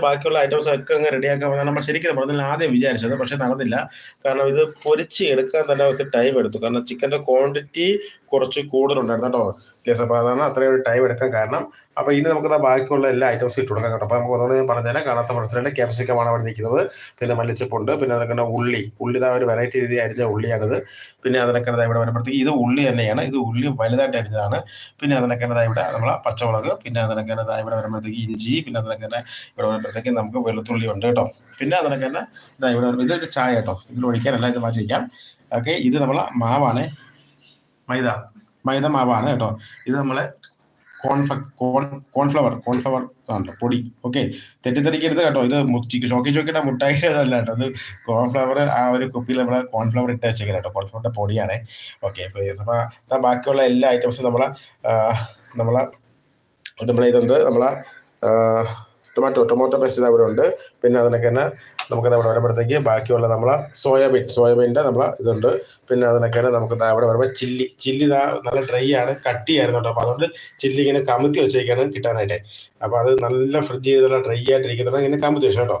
ബാക്കിയുള്ള ഐറ്റംസ് ഒക്കെ അങ്ങ് റെഡിയാക്കാൻ നമ്മൾ ശരിക്കും പറഞ്ഞാൽ ആദ്യം വിചാരിച്ചത് പക്ഷെ നടന്നില്ല. കാരണം ഇത് പൊരിച്ച് എടുക്കാൻ തന്നെ ഒത്തിരി ടൈം എടുത്തു. കാരണം ചിക്കന്റെ ക്വാണ്ടിറ്റി കുറച്ച് കൂടുതലുണ്ടായിരുന്നു കേട്ടോ. കേസ് അപ്പോൾ അതാണ് അത്രയും ഒരു ടൈം എടുക്കാൻ കാരണം. അപ്പോൾ ഇനി നമുക്ക് ബാക്കിയുള്ള എല്ലാ ഐറ്റംസും ഇട്ട് കൊടുക്കാം കേട്ടോ. അപ്പോൾ നമുക്ക് ഒന്നുകൂടി ഞാൻ പറഞ്ഞുതരാം. കാണാത്ത മനസ്സിലുണ്ട് ക്യാപ്സിക്കമാണ് അവിടെ നിൽക്കുന്നത്. പിന്നെ മല്ലിച്ചപ്പുണ്ട്. പിന്നെ അതൊക്കെ ഉള്ളി. ഉള്ളി ഒരു വെറൈറ്റി രീതി അരിഞ്ഞ ഉള്ളിയാണിത്. പിന്നെ അതിനൊക്കെ ഇവിടെ വരുമ്പോഴത്തേക്ക് ഇത് ഉള്ളി തന്നെയാണ്. ഇത് ഉള്ളി വലുതായിട്ട് അരിഞ്ഞതാണ്. പിന്നെ അതിനൊക്കെ ഇവിടെ നമ്മളെ പച്ചമുളക്. പിന്നെ അതിനൊക്കെ ഇവിടെ വരുമ്പോഴത്തേക്ക് ഇഞ്ചി. പിന്നെ അതിനൊക്കെ ഇവിടെ വരുമ്പോഴത്തേക്ക് നമുക്ക് വെളുത്തുള്ളി ഉണ്ട് കേട്ടോ. പിന്നെ അതിനൊക്കെ തന്നെ ഇതാ ഇവിടെ ഇത് ചായ കേട്ടോ. ഇതിൽ ഒഴിക്കാനല്ല ഇത് മാറ്റി വയ്ക്കാം ഓക്കെ ഇത് നമ്മളെ മാവാണ്. മൈദ. മൈദ മാവാണ് കേട്ടോ. ഇത് നമ്മളെ കോൺഫ്ല കോൺ കോൺഫ്ലവർ കോൺഫ്ലവർ ആണ് പൊടി. ഓക്കെ തെറ്റിദ്ധരിക്കരുത് കേട്ടോ. ഇത് ചോക്കി ചോക്കിയുടെ മുട്ടായി അതല്ല കേട്ടോ. ഇത് കോൺഫ്ലവർ ആ ഒരു കുപ്പിയിൽ നമ്മൾ കോൺഫ്ലവർ ഇട്ട് വെച്ചേക്കാം കേട്ടോ. കോൺഫ്ലവറിന്റെ പൊടിയാണ്. ഓക്കെ അപ്പോൾ ബാക്കിയുള്ള എല്ലാ ഐറ്റംസും നമ്മളെ നമ്മളെ നമ്മളെ ഇതെന്ത്? നമ്മളെ ടൊമാറ്റോ ടൊമാറ്റോ പേസ്റ്റ് അവിടെ ഉണ്ട്. പിന്നെ അതിനൊക്കെ തന്നെ നമുക്കത് അവിടെ വരുമ്പോഴത്തേക്ക് ബാക്കിയുള്ള നമ്മളെ സോയാബീൻ സോയാബീന്റെ നമ്മളെ ഇതുണ്ട്. പിന്നെ അതിനൊക്കെ തന്നെ നമുക്ക് ദാ അവിടെ വരുമ്പോൾ ചില്ലി ചില്ലി ഇതാ നല്ല ഡ്രൈ ആണ് കട്ടിയായിരുന്നു കേട്ടോ. അപ്പോൾ അതുകൊണ്ട് ചില്ലി ഇങ്ങനെ കമുത്തി വെച്ചേക്കാണ് കിട്ടാനായിട്ട്. അപ്പോൾ അത് നല്ല ഫ്രിഡ്ജ് ചെയ്തുള്ള ഡ്രൈ ആയിട്ടിരിക്കുന്നത് ഇങ്ങനെ കമുത്തി വെച്ചു കേട്ടോ.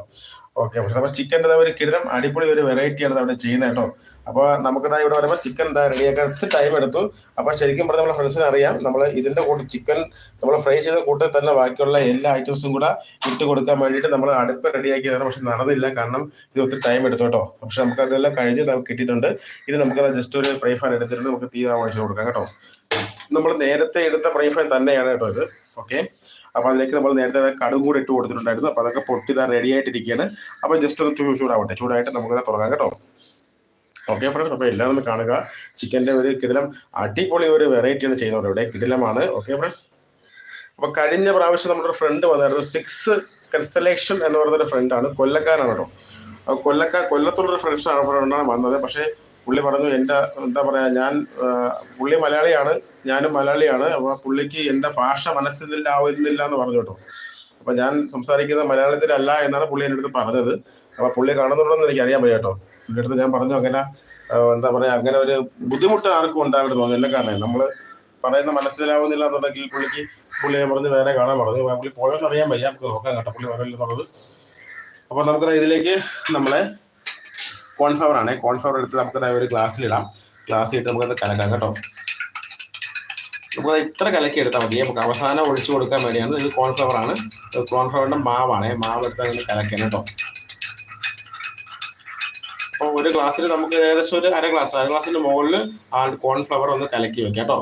ഓക്കെ അപ്പോൾ ചിക്കന്റെ ഒരു കിടനം അടിപൊളി ഒരു വെറൈറ്റിയാണ് അവിടെ ചെയ്യുന്നത് കേട്ടോ. അപ്പോൾ നമുക്കിതാ ഇവിടെ പറയുമ്പോൾ ചിക്കൻ ഇതാ റെഡിയാക്കാൻ ടൈം എടുത്തു. അപ്പോൾ ശരിക്കും പറഞ്ഞാൽ നമ്മളെ ഫ്രണ്ട്സിന് അറിയാം. നമ്മൾ ഇതിന്റെ കൂടെ ചിക്കൻ നമ്മൾ ഫ്രൈ ചെയ്ത കൂട്ടത്തിൽ തന്നെ ബാക്കിയുള്ള എല്ലാ ഐറ്റംസും കൂടെ ഇട്ട് കൊടുക്കാൻ വേണ്ടിയിട്ട് നമ്മൾ അടുപ്പ് റെഡിയാക്കിയതാണ് പക്ഷെ നടന്നില്ല. കാരണം ഇത് ഒത്തിരി ടൈം എടുത്തു കേട്ടോ. പക്ഷെ നമുക്ക് അതെല്ലാം കഴിഞ്ഞ് നമുക്ക് കിട്ടിയിട്ടുണ്ട്. ഇനി നമുക്ക് ജസ്റ്റ് ഒരു ഫ്രൈ ഫാൻ എടുത്തിട്ടുണ്ട്. നമുക്ക് തീ ഒഴിച്ച് കൊടുക്കാം കേട്ടോ. നമ്മൾ നേരത്തെ എടുത്ത ഫ്രൈ ഫാൻ തന്നെയാണ് കേട്ടോ ഇത്. ഓക്കെ അപ്പോൾ അതിലേക്ക് നമ്മൾ നേരത്തെ കടും കൂടെ ഇട്ട് കൊടുത്തിട്ടുണ്ടായിരുന്നു. അപ്പോൾ അതൊക്കെ പൊട്ടി ഇതാ റെഡി ആയിട്ടിരിക്കുകയാണ് അപ്പോൾ ജസ്റ്റ് ഒന്ന് ചൂടാവട്ടെ. ചൂടായിട്ട് നമുക്ക് തുടങ്ങാം കേട്ടോ. ഓക്കെ ഫ്രണ്ട്സ് അപ്പോൾ എല്ലാവരും ഒന്ന് കാണുക. ചിക്കന്റെ ഒരു കിടിലം അടിപൊളി ഒരു വെറൈറ്റിയാണ് ചെയ്യുന്നത് ഇവിടെ കിടിലമാണ്. ഓക്കെ ഫ്രണ്ട്സ് അപ്പോൾ കഴിഞ്ഞ പ്രാവശ്യം നമ്മുടെ ഫ്രണ്ട് വന്നായിരുന്നു. സിക്സ് കൺസലേഷൻ എന്ന് പറയുന്ന ഫ്രണ്ടാണ് കൊല്ലക്കാരാണ് കേട്ടോ. അപ്പോൾ കൊല്ലക്കാർ കൊല്ലത്തുള്ളൊരു ഫ്രണ്ട്സാണ് ഫ്രണ്ടാണ് വന്നത്. പക്ഷേ പുള്ളി പറഞ്ഞു എന്റെ എന്താ പറയുക ഞാൻ പുള്ളി മലയാളിയാണ്. ഞാനും മലയാളിയാണ്. അപ്പോൾ പുള്ളിക്ക് എന്റെ ഭാഷ മനസ്സിൽ ആവുന്നില്ല എന്ന് പറഞ്ഞു കേട്ടോ. അപ്പോൾ ഞാൻ സംസാരിക്കുന്നത് മലയാളത്തിലല്ല എന്നാണ് പുള്ളി എന്റെ അടുത്ത് പറഞ്ഞത്. അപ്പോൾ പുള്ളി കാണുന്നുണ്ടെന്ന് എനിക്ക് അറിയാൻ വയ്യ കേട്ടോ. പുള്ളിയുടെ ഞാൻ പറഞ്ഞു അങ്ങനെ എന്താ പറയുക അങ്ങനെ ഒരു ബുദ്ധിമുട്ട് ആർക്കും ഉണ്ടാകരുത് എന്നെ കാരണം നമ്മൾ പറയുന്ന മനസ്സിലാവുന്നില്ല എന്നുണ്ടെങ്കിൽ പുള്ളിക്ക് പുള്ളിയെ പറഞ്ഞ് വേറെ കാണാൻ പറഞ്ഞു. പുള്ളി പോയോന്ന് അറിയാൻ വയ്യ. നമുക്ക് നോക്കാൻ കേട്ടോ പുള്ളി വരില്ലെന്നുള്ളത് അപ്പോൾ നമുക്ക് ഇതിലേക്ക് നമ്മളെ കോൺഫ്ലവർ ആണ്. കോൺഫ്ലവർ എടുത്ത് നമുക്ക് ഒരു ഗ്ലാസ്സിലിടാം ഗ്ലാസ് ഇട്ട് നമുക്കത് കലക്കാം കേട്ടോ. നമുക്ക് ഇത്ര കലക്കി എടുത്താൽ മതി. നമുക്ക് അവസാനം ഒഴിച്ചു കൊടുക്കാൻ വേണ്ടിയാണ് ഇത് കോൺഫ്ലവർ ആണ്. കോൺഫ്ലവറിന്റെ മാവാണ്. മാവ് എടുത്ത് അങ്ങനെ കലക്കാൻ കേട്ടോ. ഒരു ഗ്ലാസ്സിൽ നമുക്ക് ഏകദേശം ഒരു അര ഗ്ലാസ് അര ഗ്ലാസിന്റെ മുകളിൽ ആ കോൺഫ്ലവർ ഒന്ന് കലക്കി വെക്കാം കേട്ടോ.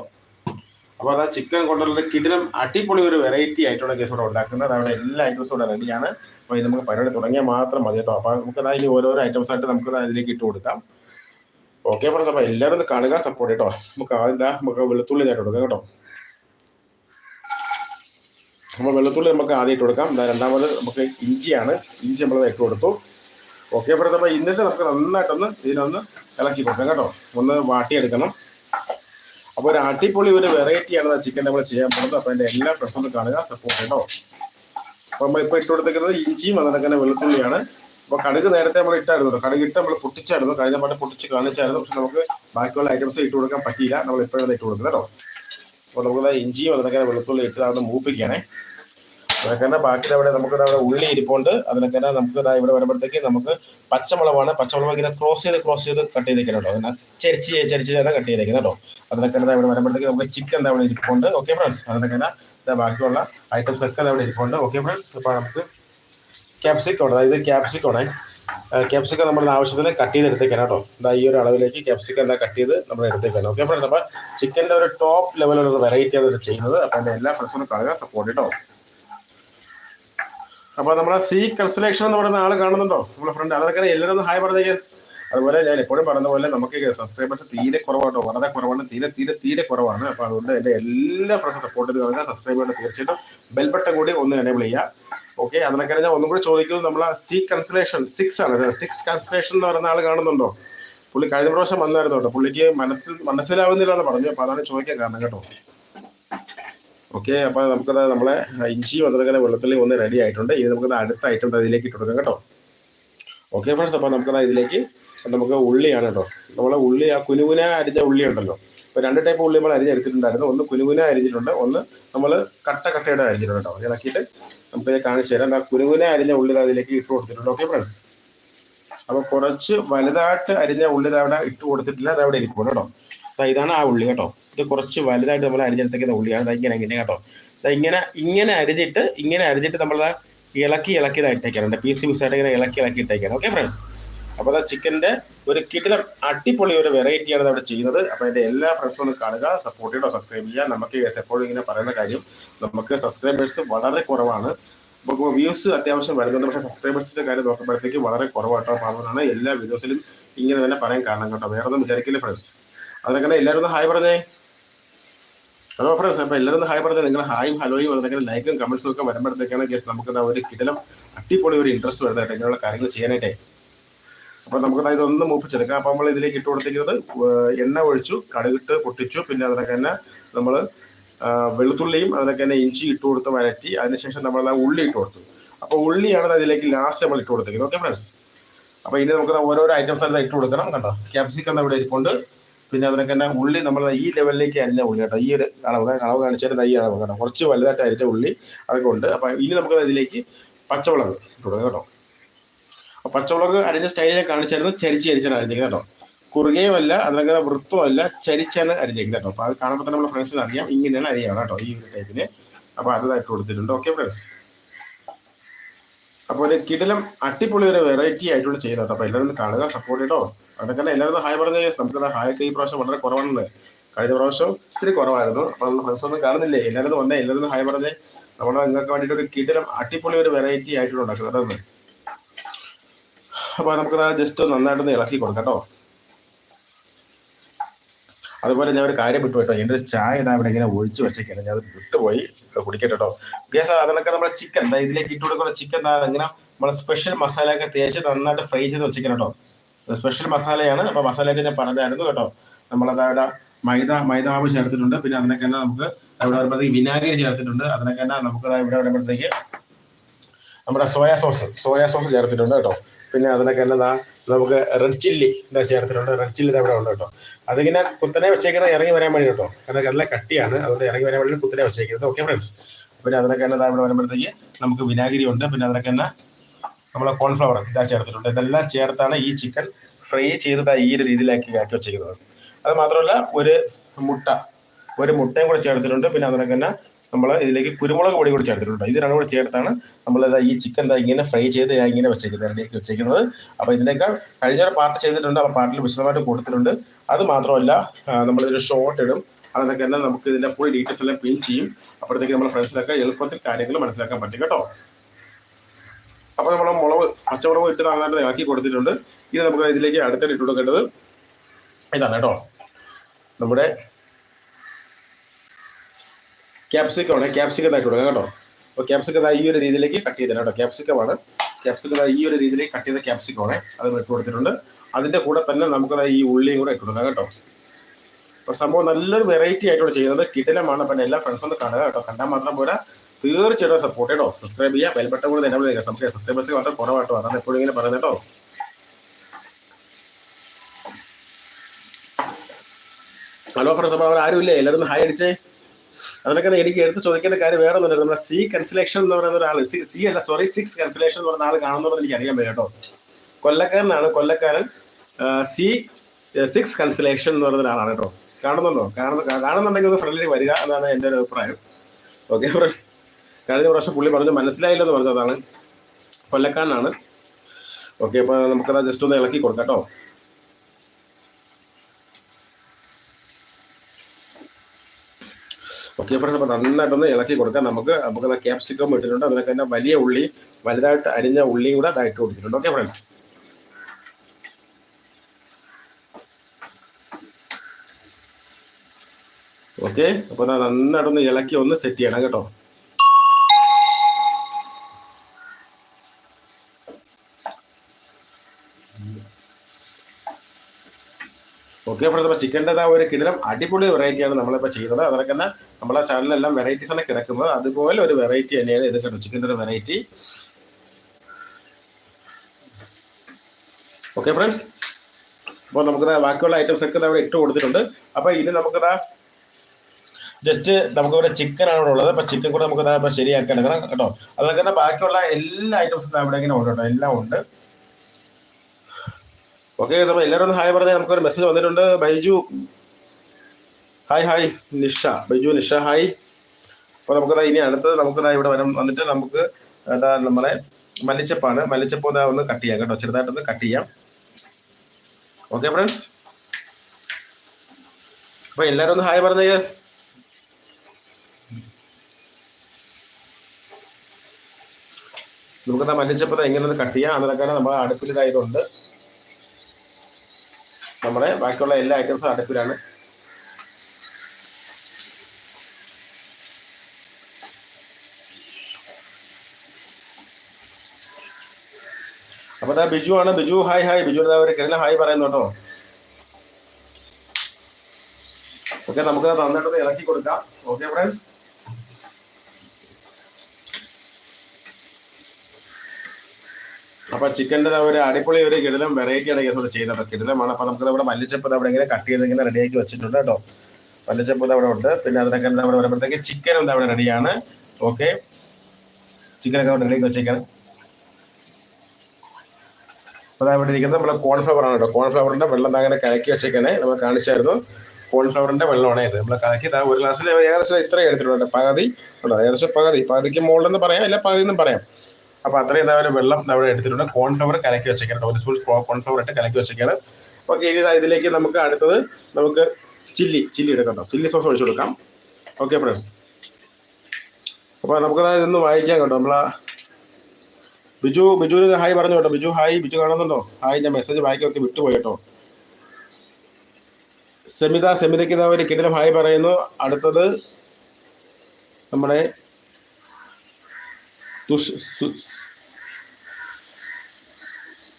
അപ്പോൾ അതാ ചിക്കൻ കൊണ്ടുള്ള കിടിലം അടിപൊളി ഒരു വെറൈറ്റി ആയിട്ടുള്ള കേസ് ഇവിടെ ഉണ്ടാക്കുന്നത്. അവിടെ എല്ലാ ഐറ്റംസും ഇവിടെ റെഡിയാണ് അപ്പോൾ ഇത് നമുക്ക് പരിപാടി തുടങ്ങിയാൽ മാത്രം മതി കേട്ടോ. അപ്പോൾ നമുക്ക് അതിൽ ഓരോരോ ഐറ്റംസ് ആയിട്ട് നമുക്ക് അതിലേക്ക് ഇട്ട് കൊടുക്കാം. ഓക്കെ ഫ്രണ്ട്സ് അപ്പോൾ എല്ലാവരും ഒന്ന് സപ്പോർട്ട് കേട്ടോ. നമുക്ക് ആദ്യം നമുക്ക് വെളുത്തുള്ളി ഇതായിട്ട് കൊടുക്കാം കേട്ടോ. അപ്പോൾ വെളുത്തുള്ളി നമുക്ക് ആദ്യം ഇട്ട് കൊടുക്കാം. രണ്ടാമത് നമുക്ക് ഇഞ്ചിയാണ്. ഇഞ്ചി നമ്മൾ ഇട്ട് കൊടുത്തു. ഓക്കെ ഫ്രണ്ട്സ് അപ്പോൾ ഇന്നിട്ട് നമുക്ക് നന്നായിട്ടൊന്ന് ഇതിനൊന്ന് ഇളക്കി കൊടുക്കാം കേട്ടോ. ഒന്ന് വാട്ടിയെടുക്കണം. അപ്പോൾ ഒരു അടിപൊളി ഒരു വെറൈറ്റിയാണ് ചിക്കൻ നമ്മൾ ചെയ്യാൻ പോകുന്നത്. അപ്പോൾ അതിന്റെ എല്ലാ ഫ്രണ്ട്സ് ഒന്ന് കാണുക സപ്പോർട്ട് കേട്ടോ അപ്പോൾ ഇപ്പോൾ ഇട്ട് കൊടുത്തിരിക്കുന്നത് ഇഞ്ചിയും അതിനൊക്കെ തന്നെ വെളുത്തുള്ളിയാണ്. അപ്പോൾ കടുക് നേരത്തെ നമ്മൾ ഇട്ടായിരുന്നു. കടുക് ഇട്ട് നമ്മൾ പൊട്ടിച്ചായിരുന്നു. കഴിഞ്ഞ പാട്ട് പൊട്ടിച്ച് കാണിച്ചായിരുന്നു. പക്ഷെ നമുക്ക് ബാക്കിയുള്ള ഐറ്റംസ് ഇട്ട് കൊടുക്കാൻ പറ്റിയില്ല. നമ്മൾ ഇപ്പോഴാണ് ഇട്ട് കൊടുക്കുന്നത് കേട്ടോ. അപ്പോൾ നമുക്ക് ഇഞ്ചിയും അതിനൊക്കെ വെളുത്തുള്ളി ഇട്ട് അതൊന്ന് മൂപ്പിക്കുകയാണേ. അതിനൊക്കെ തന്നെ ബാക്കി അവിടെ നമുക്ക് അവിടെ ഉള്ളി ഇരിപ്പുണ്ട്. അതിനൊക്കെ തന്നെ നമുക്ക് ഇവിടെ വരുമ്പോഴത്തേക്ക് നമുക്ക് പച്ചമുളകാണ്. പച്ചമുളക് ഇങ്ങനെ ക്രോസ് ചെയ്ത് ക്രോസ് ചെയ്ത് കട്ട് ചെയ്തേക്കണം കേട്ടോ അങ്ങനെ ചരിച്ച് ചരിച്ച് തന്നെ കട്ട് ചെയ്തേക്കുന്നത് കേട്ടോ. അതിനൊക്കെ തന്നെ ഇവിടെ വരുമ്പോഴത്തേക്ക് നമുക്ക് ചിക്കൻ അവിടെ ഇരിപ്പുണ്ട്. ഓക്കെ ഫ്രണ്ട്സ് അതിനൊക്കെ തന്നെ ബാക്കിയുള്ള ഐറ്റംസ് ഒക്കെ അവിടെ ഇരിപ്പുണ്ട്. ഓക്കെ ഫ്രണ്ട്സ് അപ്പോൾ നമുക്ക് ക്യാപ്സിക്കം അതായത് ക്യാപ്സിക്കോണേ ക്യാപ്സിക്ക നമ്മുടെ ആവശ്യത്തിന് കട്ട് ചെയ്ത് എടുത്തേക്കാണ് കേട്ടോ. ഇതാ ഈ ഒരു അളവിലേക്ക് ക്യാപ്സിക്ക എല്ലാം കട്ട് ചെയ്ത് നമ്മൾ എടുത്തേക്കാണ്. ഓക്കെ ഫ്രണ്ട്സ് അപ്പോൾ ചിക്കന്റെ ഒരു ടോപ്പ് ലെവലുള്ള വെറൈറ്റിയാണ് ഇത് ചെയ്യുന്നത്. അപ്പോൾ എന്റെ എല്ലാ ഫ്രണ്ട്സിനും കാണുക സപ്പോർട്ട് കേട്ടോ. അപ്പോൾ നമ്മുടെ സി കൺസലേഷൻ എന്ന് പറയുന്ന ആൾ കാണുന്നുണ്ടോ? നമ്മുടെ ഫ്രണ്ട് അതൊക്കെ എല്ലാവരും ഒന്ന് ഹായ് പറഞ്ഞ കേസ് അതുപോലെ ഞാൻ എപ്പോഴും പറഞ്ഞ പോലെ നമുക്ക് സബ്സ്ക്രൈബേഴ്സ് തീരെ കുറവാട്ടോ. വളരെ കുറവാണ്. തീരെ തീരെ തീരെ കുറവാണ്. അപ്പോൾ അതുകൊണ്ട് എന്റെ എല്ലാ ഫ്രണ്ട്സും സപ്പോർട്ട് ചെയ്ത് കാണുക. സബ്സ്ക്രൈബ് തീർച്ചയായിട്ടും. ബെൽ ബട്ടൺ കൂടി ഒന്ന് എനേബിൾ ചെയ്യുക. ഓക്കെ അതിനൊക്കെ ഞാൻ ഒന്നും കൂടി ചോദിക്കുന്നത് നമ്മളെ സി കൺസലേഷൻ സിക്സ് ആണ്. സിക്സ് കൺസലേഷൻ എന്ന് പറയുന്ന ആൾ കാണുന്നുണ്ടോ? പുള്ളി കഴിഞ്ഞ പ്രാവശ്യം വന്നായിരുന്നു കേട്ടോ. പുള്ളിക്ക് മനസ്സിൽ മനസ്സിലാവുന്നില്ല എന്ന് പറഞ്ഞു. അപ്പോൾ അതാണ് ചോദിക്കാൻ കാരണം കേട്ടോ. ഓക്കെ അപ്പോൾ നമുക്കത് നമ്മളെ ഇഞ്ചി വന്നിരിക്കുന്ന വെള്ളത്തിൽ ഒന്ന് റെഡി ആയിട്ടുണ്ട്. ഇനി നമുക്കത് അടുത്ത ഐറ്റം അതിലേക്ക് ഇട്ട് കൊടുക്കാം കേട്ടോ. ഓക്കെ ഫ്രണ്ട്സ് അപ്പോൾ നമുക്കത് ഇതിലേക്ക് നമുക്ക് ഉള്ളിയാണ് കേട്ടോ. നമ്മളെ ഉള്ളി ആ കുനുകുന അരിഞ്ഞ ഉള്ളി ഉണ്ടല്ലോ. രണ്ട് ടൈപ്പ് ഉള്ളി നമ്മൾ അരിഞ്ഞെടുത്തിട്ടുണ്ടായിരുന്നു. ഒന്ന് കുനുകുന അരിഞ്ഞിട്ടുണ്ട് ഒന്ന് നമ്മൾ കട്ട കട്ടയുടെ അരിഞ്ഞിട്ടുണ്ട് കേട്ടോ. ഇളക്കിയിട്ട് നമുക്ക് കാണിച്ചു തരാം. ആ കുനുകുന അരിഞ്ഞ ഉള്ളി അതിലേക്ക് ഇട്ട് കൊടുത്തിട്ടുണ്ട്. ഓക്കെ ഫ്രണ്ട്സ് അപ്പോൾ കുറച്ച് വലുതായിട്ട് അരിഞ്ഞ ഉള്ളി അവിടെ ഇട്ട് കൊടുത്തിട്ടില്ല. അത് അവിടെ ഇരിക്കും കേട്ടോ. ഇതാണ് ആ ഉള്ളി കേട്ടോ. ഇത് കുറച്ച് വലുതായിട്ട് നമ്മൾ അരിഞ്ഞെടുത്തേക്കുന്ന ഉള്ളിയാണ്. ഇങ്ങനെ ഇങ്ങനെ കേട്ടോ. ഇങ്ങനെ ഇങ്ങനെ അരിഞ്ഞിട്ട് ഇങ്ങനെ അരിഞ്ഞിട്ട് നമ്മൾ ഇളക്കി ഇളക്കി ഇട്ടേക്കാറുണ്ട് പീസ് പീസായിട്ട് ഇങ്ങനെ ഇളക്കി ഇളക്കി ഇട്ടേക്കാണ്. ഓക്കെ ഫ്രണ്ട്സ് അപ്പോൾ അതാ ചിക്കന്റെ ഒരു കിടിലം അടിപൊളി ഒരു വെറൈറ്റിയാണ് അവിടെ ചെയ്യുന്നത്. അപ്പോൾ എന്റെ എല്ലാ ഫ്രണ്ട്സും ഒന്ന് കാണുക സപ്പോർട്ട് ചെയ്യുക സബ്സ്ക്രൈബ് ചെയ്യുക. നമുക്ക് എപ്പോഴും ഇങ്ങനെ പറയുന്ന കാര്യം നമുക്ക് സബ്സ്ക്രൈബേഴ്സ് വളരെ കുറവാണ്. അപ്പോൾ വ്യൂസ് അത്യാവശ്യം വരുന്നുണ്ട്. പക്ഷേ സബ്സ്ക്രൈബേഴ്സിന്റെ കാര്യം നോക്കുമ്പോഴത്തേക്ക് വളരെ കുറവാട്ടോ അതുകൊണ്ടാണ് എല്ലാ വീഡിയോസിലും ഇങ്ങനെ തന്നെ പറയാൻ കാരണം കേട്ടോ. വേറെ ഒന്നും വിചാരിക്കില്ല ഫ്രണ്ട്സ് അതൊക്കെ എല്ലാവരും ഒന്ന് ഹായ് പറഞ്ഞേ. ഹലോ ഫ്രണ്ട്സ് അപ്പോൾ എല്ലാവരും ഹായ് പറഞ്ഞത് നിങ്ങൾ ഹായും ഹലോയും അതൊക്കെ ലൈക്കും കമൻസും ഒക്കെ വരുമ്പോഴത്തേക്കാണ് കേസ് നമുക്ക് ഒരു കിടലം അടിപൊളി ഒരു ഇൻട്രസ്റ്റ് വരുന്നത് ഇങ്ങനെയുള്ള കാര്യങ്ങൾ ചെയ്യാനായിട്ടേ. അപ്പോൾ നമുക്ക് ഇതൊന്ന് മൂപ്പിച്ചെടുക്കാം അപ്പോൾ നമ്മൾ ഇതിലേക്ക് ഇട്ട് കൊടുത്തിരിക്കുന്നത് എണ്ണ ഒഴിച്ചു കടുകിട്ട് പൊട്ടിച്ചു. പിന്നെ അതിനൊക്കെ തന്നെ നമ്മൾ വെളുത്തുള്ളിയും അതിനൊക്കെ തന്നെ ഇഞ്ചി ഇട്ട് കൊടുത്ത് വരട്ടി. അതിനുശേഷം നമ്മൾ ഉള്ളി ഇട്ട് കൊടുത്തു. അപ്പോൾ ഉള്ളിയാണ് അതിലേക്ക് ലാസ്റ്റ് നമ്മൾ ഇട്ട് കൊടുത്തിരിക്കുന്നത്. ഓക്കെ ഫ്രണ്ട്സ് അപ്പോൾ ഇനി നമുക്ക് ഓരോരോ ഐറ്റംസ് ആണ് ഇട്ട് കൊടുക്കണം. കണ്ടോ? ക്യാപ്സിക്കം അവിടെ ഇരിപ്പുണ്ട്. പിന്നെ അതിനൊക്കെ തന്നെ ഉള്ളി നമ്മൾ ഈ ലെവലിലേക്ക് അരിഞ്ഞ ഉള്ളി കേട്ടോ. ഈ അളവ് അളവ് കാണിച്ചാൽ ഈ അളവ് കേട്ടോ. കുറച്ച് വലുതായിട്ട് അരിഞ്ഞ ഉള്ളി അതൊക്കെ ഉണ്ട്. അപ്പം ഇനി നമുക്ക് അതിലേക്ക് പച്ചമുളക് ഇട്ട് കൊടുക്കാം കേട്ടോ. പച്ചമുളക് അരിഞ്ഞ സ്റ്റൈലിൽ കാണിച്ചായിരുന്നു ചരിച്ച് ചരിച്ചാണ് അരിഞ്ഞത് കേട്ടോ. കുറുകയുമല്ല അതിനൊക്കെ വൃത്തമല്ല ചരിച്ചാണ് അരിഞ്ഞേക്കുന്നത് കേട്ടോ. അപ്പോൾ അത് കാണുമ്പോൾ തന്നെ നമ്മുടെ ഫ്രണ്ട്സിന് അറിയാം. ഇങ്ങനെയാണ് അരിയാണ് കേട്ടോ ഈ ഒരു ടൈപ്പിന് അപ്പോൾ അത് ഇട്ട് കൊടുത്തിട്ടുണ്ട്. ഓക്കെ ഫ്രണ്ട്സ് അപ്പോൾ ഒരു കിടിലം അടിപൊളി ഒരു വെറൈറ്റി ആയിട്ടുള്ള ചെയ്യുന്നത് അപ്പോൾ എല്ലാവരും കാണുക സപ്പോർട്ട് കേട്ടോ അതൊക്കെ എല്ലാവരും ഹായ് പറഞ്ഞ നമുക്ക് ഹായ് ഒക്കെ ഈ പ്രാവശ്യം വളരെ കുറവാണെന്ന് കഴിഞ്ഞ പ്രാവശ്യം ഇത്തിരി കുറവായിരുന്നു. അപ്പോൾ നമ്മൾ ഫ്രണ്ട്സ് ഒന്നും കാണുന്നില്ലേ? എല്ലാവരും വന്നേ എല്ലാവരും ഹായ് പറഞ്ഞേ. നമ്മൾ നിങ്ങൾക്ക് വേണ്ടിയിട്ട് ഒരു കിടിലം അടിപൊളി ഒരു വെറൈറ്റി ആയിട്ടുള്ള ഉണ്ടാക്കുന്നത് അപ്പോൾ നമുക്ക് ജസ്റ്റ് നന്നായിട്ടൊന്ന് ഇളക്കി കൊടുക്കാം കേട്ടോ. അതുപോലെ ഞാൻ ഒരു കാര്യം വിട്ടു കേട്ടോ. എന്റെ ഒരു ചായ ഞാൻ ഇവിടെ ഇങ്ങനെ ഒഴിച്ചു വെച്ചേക്കാണ്. ഞാൻ അത് വിട്ടുപോയി. കുടിക്കട്ടോ കുടിക്കട്ടെ കേട്ടോ. ഗ്യാസ് അതിനൊക്കെ നമ്മുടെ ചിക്കൻ ഇതിലേക്ക് ഇട്ട് കൊടുക്കുന്ന ചിക്കൻ ഇങ്ങനെ നമ്മൾ സ്പെഷ്യൽ മസാല ഒക്കെ തേച്ച് നന്നായിട്ട് ഫ്രൈ ചെയ്ത് വെച്ചേക്കണം കേട്ടോ. സ്പെഷ്യൽ മസാലയാണ് അപ്പോൾ മസാലയൊക്കെ ഞാൻ പറഞ്ഞായിരുന്നു കേട്ടോ. നമ്മളത് അവിടെ മൈദ മൈദ മാവ് ചേർത്തിട്ടുണ്ട്. പിന്നെ അതിനൊക്കെ നമുക്ക് അവിടെ വരുമ്പോഴത്തേക്ക് വിനാഗിരി ചേർത്തിട്ടുണ്ട്. അതിനൊക്കെ നമുക്ക് ഇവിടെ വരുമ്പോഴത്തേക്ക് നമ്മുടെ സോയാ സോസ് സോയാ സോസ് ചേർത്തിട്ടുണ്ട് കേട്ടോ. പിന്നെ അതിനൊക്കെ തന്നെ ദാ നമുക്ക് റെഡ് ചില്ലി എന്താ ചേർത്തിട്ടുണ്ട്. റെഡ് ചില്ലി അവിടെ ഉണ്ട് കേട്ടോ. അതിങ്ങനെ കുത്തനെ വെച്ചേക്കുന്നത് ഇറങ്ങി വരാൻ വേണ്ടി കേട്ടോ. കാരണം നല്ല കട്ടിയാണ്. അതുകൊണ്ട് ഇറങ്ങി വരാൻ വേണ്ടി കുത്തനെ വെച്ചേക്കുന്നത്. ഓക്കെ ഫ്രണ്ട്സ് പിന്നെ അതിനൊക്കെ തന്നെ ഇവിടെ വരുമ്പോഴത്തേക്ക് നമുക്ക് വിനാഗിരി ഉണ്ട്. പിന്നെ അതിനൊക്കെ തന്നെ നമ്മളെ കോൺഫ്ലവർ ഇതാ ചേർത്തിട്ടുണ്ട്. ഇതെല്ലാം ചേർത്താണ് ഈ ചിക്കൻ ഫ്രൈ ചെയ്തത് ഈ ഒരു രീതിയിലാക്കി ആക്കി വെച്ചേക്കുന്നത്. അത് മാത്രമല്ല ഒരു മുട്ട ഒരു മുട്ടയും കൂടെ ചേർത്തിട്ടുണ്ട്. പിന്നെ അതിനൊക്കെ തന്നെ നമ്മൾ ഇതിലേക്ക് കുരുമുളക് പൊടി കൂടി ചേർത്തിട്ടുണ്ട്. ഇത് രണ്ടും കൂടി ചേർത്താണ് നമ്മൾ ഈ ചിക്കൻ ഇങ്ങനെ ഫ്രൈ ചെയ്ത് ഞാൻ ഇങ്ങനെ വെച്ചേക്കുന്നത് റെഡിയാക്കി വെച്ചേക്കുന്നത്. അപ്പോൾ ഇതിലേക്ക് കഴിഞ്ഞൊരു പാർട്ട് ചെയ്തിട്ടുണ്ട്. ആ പാർട്ടിൽ വിശദമായിട്ട് കൊടുത്തിട്ടുണ്ട്. അത് മാത്രമല്ല നമ്മളിതൊരു ഷോർട്ട് ഇടും. അതൊക്കെ തന്നെ നമുക്ക് ഇതിന്റെ ഫുൾ ഡീറ്റെയിൽസ് എല്ലാം പിൻ ചെയ്യും. അപ്പോഴത്തേക്ക് നമ്മുടെ ഫ്രണ്ട്സിലൊക്കെ എളുപ്പത്തിൽ കാര്യങ്ങൾ മനസ്സിലാക്കാൻ പറ്റും കേട്ടോ. അപ്പോൾ നമ്മൾ മുളക് പച്ചമുളക് ഇട്ട് നന്നായിട്ട് ഇളക്കി കൊടുത്തിട്ടുണ്ട്. ഇനി നമുക്ക് ഇതിലേക്ക് അടുത്തിട്ട് കൊടുക്കേണ്ടത് ഇതാണ് കേട്ടോ. നമ്മുടെ ക്യാപ്സിക്കമാണ് ക്യാപ്സിക്കം ആയിട്ട് കൊടുക്കാം കേട്ടോ. അപ്പോൾ ക്യാപ്സിക്കം ഈ ഒരു രീതിയിലേക്ക് കട്ട്. ചെയ്തില്ല കേട്ടോ ക്യാപ്സിക്കമാണ് ക്യാപ്സിക്കം ഈ ഒരു രീതിയിലേക്ക് കട്ട് ചെയ്ത ക്യാപ്സിക്കം ആണ്. അത് ഇട്ട് കൊടുത്തിട്ടുണ്ട്. അതിന്റെ കൂടെ തന്നെ നമുക്കത് ഈ ഉള്ളിയും കൂടെ ഇട്ട് കൊടുക്കാം കേട്ടോ. അപ്പോൾ സംഭവം നല്ലൊരു വെറൈറ്റി ആയിട്ടുള്ള ചെയ്യുന്നത്. കിടിലമാണ്. അപ്പം എല്ലാ ഫ്രണ്ട്സും ഒന്ന് കാണുക കേട്ടോ. കണ്ടാൽ മാത്രം പോരാ. തീർച്ചയായിട്ടും സപ്പോർട്ട് കേട്ടോ സബ്സ്ക്രൈബ് ചെയ്യുക. ബെൽബട്ടൺ കൂടെ എന്നെ വിളിക്കുക സംശയം സബ്സ്ക്രൈബേഴ്സ് വളരെ കുറവാട്ടോ അതാണ് എപ്പോഴും ഇങ്ങനെ പറയുന്നത് കേട്ടോ. ഹലോ ഫ്രണ്ട്സ് അപ്പോൾ അവർ ആരുമില്ലേ? എല്ലാവരും ഹായ് അടിച്ചേ. അതിനൊക്കെ എനിക്ക് എടുത്ത് ചോദിക്കേണ്ട കാര്യം വേറെ ഒന്നുമില്ല. നമ്മുടെ സി കൺസലേഷൻ എന്ന് പറയുന്ന ഒരാൾ സി സി അല്ല സോറി സിക്സ് കൺസലേഷൻ എന്ന് പറയുന്ന ആൾ കാണുന്നുണ്ടെന്ന് എനിക്ക് അറിയാൻ വയ്യ കേട്ടോ. കൊല്ലക്കാരനാണ് കൊല്ലക്കാരൻ സി സിക്സ് കൺസലേഷൻ എന്ന് പറയുന്ന ഒരാളാണ് കേട്ടോ. കാണുന്നുണ്ടോ? കാണുന്ന കാണുന്നുണ്ടെങ്കിൽ ഒന്ന് ഫ്രണ്ടിലേക്ക് വരിക എന്നാണ് എന്റെ ഒരു അഭിപ്രായം. ഓക്കെ കഴിഞ്ഞ പ്രാവശ്യം പുള്ളി പറഞ്ഞു മനസ്സിലായില്ലെന്ന് പറഞ്ഞു അതാണ്. കൊല്ലക്കാരനാണ്. ഓക്കെ അപ്പോൾ നമുക്കത് ജസ്റ്റ് ഒന്ന് ഇളക്കി കൊടുക്കാം കേട്ടോ. ഓക്കെ ഫ്രണ്ട്സ് അപ്പോൾ നന്നായിട്ടൊന്ന് ഇളക്കി കൊടുക്കാം. നമുക്ക് നമുക്ക് ക്യാപ്സിക്കം ഇട്ടിട്ടുണ്ട്. അതിനൊക്കെ തന്നെ വലിയ ഉള്ളി വലുതായിട്ട് അരിഞ്ഞ ഉള്ളിയും കൂടെ അതായിട്ട് കൊടുത്തിട്ടുണ്ട്. ഓക്കെ ഫ്രണ്ട്സ് ഓക്കെ അപ്പോൾ നന്നായിട്ടൊന്ന് ഇളക്കി ഒന്ന് സെറ്റ് ചെയ്യണം കേട്ടോ. ഓക്കെ ഫ്രണ്ട്സ് അപ്പോൾ ചിക്കന്റെ ആ ഒരു കിടിലം അടിപൊളി വെറൈറ്റിയാണ് നമ്മളിപ്പോൾ ചെയ്യുന്നത്. അതൊക്കെ തന്നെ നമ്മളെ ചാനലിലെല്ലാം വെറൈറ്റീസ് തന്നെ കിടക്കുന്നത്. അതുപോലെ ഒരു വെറൈറ്റി തന്നെയാണ് ഇത് കേട്ടോ ചിക്കന്റെ ഒരു വെറൈറ്റി ഓക്കെ ഫ്രണ്ട്സ് അപ്പോൾ നമുക്ക് ബാക്കിയുള്ള ഐറ്റംസ് ഒക്കെ അവിടെ ഇട്ട് കൊടുത്തിട്ടുണ്ട്. അപ്പൊ ഇനി നമുക്കതാ ജസ്റ്റ് നമുക്ക് ഇവിടെ ചിക്കൻ ആണ് ഉള്ളത്. അപ്പോൾ ചിക്കൻ കൂടെ നമുക്ക് ശരിയാക്കി എടുക്കണം കേട്ടോ. അതൊക്കെ തന്നെ ബാക്കിയുള്ള എല്ലാ ഐറ്റംസും അവിടെ ഇങ്ങനെ ഉണ്ട് കേട്ടോ. എല്ലാം ഉണ്ട്. ഓക്കെ അപ്പൊ എല്ലാവരും ഹായ് പറഞ്ഞാൽ നമുക്കൊരു മെസ്സേജ് വന്നിട്ടുണ്ട്. Baiju. Hi hi Nisha. Baiju Nisha hi അപ്പോൾ നമുക്ക് ഇനി അടുത്തത് നമുക്ക് ഇവിടെ വരം. വന്നിട്ട് നമുക്ക് എന്താ നമ്മളെ മല്ലിച്ചപ്പാണ്. മല്ലിച്ചപ്പ് ഒന്ന് കട്ട് ചെയ്യാം കേട്ടോ. ചെറുതായിട്ടൊന്ന് കട്ട് ചെയ്യാം. ഓക്കെ ഫ്രണ്ട്സ് അപ്പൊ എല്ലാവരും ഒന്ന് ഹായ് പറഞ്ഞ യെസ് നമുക്കെന്താ മല്ലിച്ചപ്പത് എങ്ങനെ ഒന്ന് കട്ട് ചെയ്യാം. അതിനൊക്കെ നമ്മൾ അടുപ്പിൽ ഇതായതുകൊണ്ട് നമ്മുടെ ബാക്കിയുള്ള എല്ലാ ഐറ്റംസും അടുപ്പിലാണ്. അപ്പൊ ബിജു ആണ്. Biju hi hi. ബിജു ഒരു കിടല ഹായ് പറയുന്നുണ്ടോ? ഓക്കെ നമുക്ക് തന്നിട്ട് ഇളക്കി കൊടുക്കാം. ഓക്കെ ഫ്രണ്ട്സ് അപ്പൊ ചിക്കന്റെ ഒരു അടിപൊളി ഒരു കിടലം വെറൈറ്റി ആണ് കേസ് ചെയ്യുന്നത് കിടലമാണ്. അപ്പൊ നമുക്ക് ഇവിടെ മല്ലിച്ചപ്പ് അവിടെ ഇങ്ങനെ കട്ട് ചെയ്ത് ഇങ്ങനെ റെഡിയാക്കി വെച്ചിട്ടുണ്ട് കേട്ടോ. മല്ലിച്ചപ്പ് അവിടെ ഉണ്ട്. പിന്നെ അതിനൊക്കെ അവിടെ വരുമ്പോഴത്തേക്ക് ചിക്കൻ ഉണ്ട് അവിടെ റെഡിയാണ് ഓക്കെ ചിക്കനൊക്കെ അവിടെ റെഡിയാക്കി വെച്ചേക്കാണ്. അപ്പോൾ അവിടെ ഇരിക്കുന്നത് നമ്മുടെ കോൺഫ്ലവർ ആണ് കേട്ടോ. കോൺഫ്ലവറിന്റെ വെള്ളം അങ്ങനെ കലക്കി വെച്ചേക്കാണ്. നമ്മൾ കാണിച്ചായിരുന്നു. കോൺഫ്ലവറിന്റെ വെള്ളമാണ് ഇത്. നമ്മൾ കലക്കി ഒരു ഗ്ലാസ്സിൽ ഏകദേശം ഇത്ര എടുത്തിട്ടുണ്ട് പകുതി ഏകദേശം പകുതി. പകുതിക്ക് മുകളിൽ നിന്ന് പറയാം അല്ല പകുതി എന്നും പറയാം. അപ്പോൾ അത്രയും എന്തായാലും വെള്ളം അവിടെ എടുത്തിട്ടുണ്ട്. കോൺഫ്ലവർ കലക്കി വെച്ചേക്കാണ്. ഒരു സ്പൂൺ കോൺഫ്ലവർ ഇട്ട് കലക്കി വെച്ചേക്കാണ്. ഓക്കെ ഇനി ഇതിലേക്ക് നമുക്ക് അടുത്തത് നമുക്ക് ചില്ലി ചില്ലി എടുക്കണ്ടോ ചില്ലി സോസ് ഒഴിച്ചു കൊടുക്കാം. ഓക്കെ ഫ്രണ്ട്സ് അപ്പോൾ നമുക്കത് ഇതൊന്ന് വായിക്കാം കേട്ടോ. നമ്മളാ ബിജു ബിജുവിന് ഹായ് പറഞ്ഞു കേട്ടോ. ബിജു ഹായ് ബിജു കാണുന്നുണ്ടോ? ഹായ് ഞാൻ മെസ്സേജ് വായിക്കൊക്കെ വിട്ടുപോയി കേട്ടോ. സെമിത സെമിതയ്ക്ക് ഇതാ ഒരു കിടിലം ഹായ് പറയുന്നു. അടുത്തത് നമ്മുടെ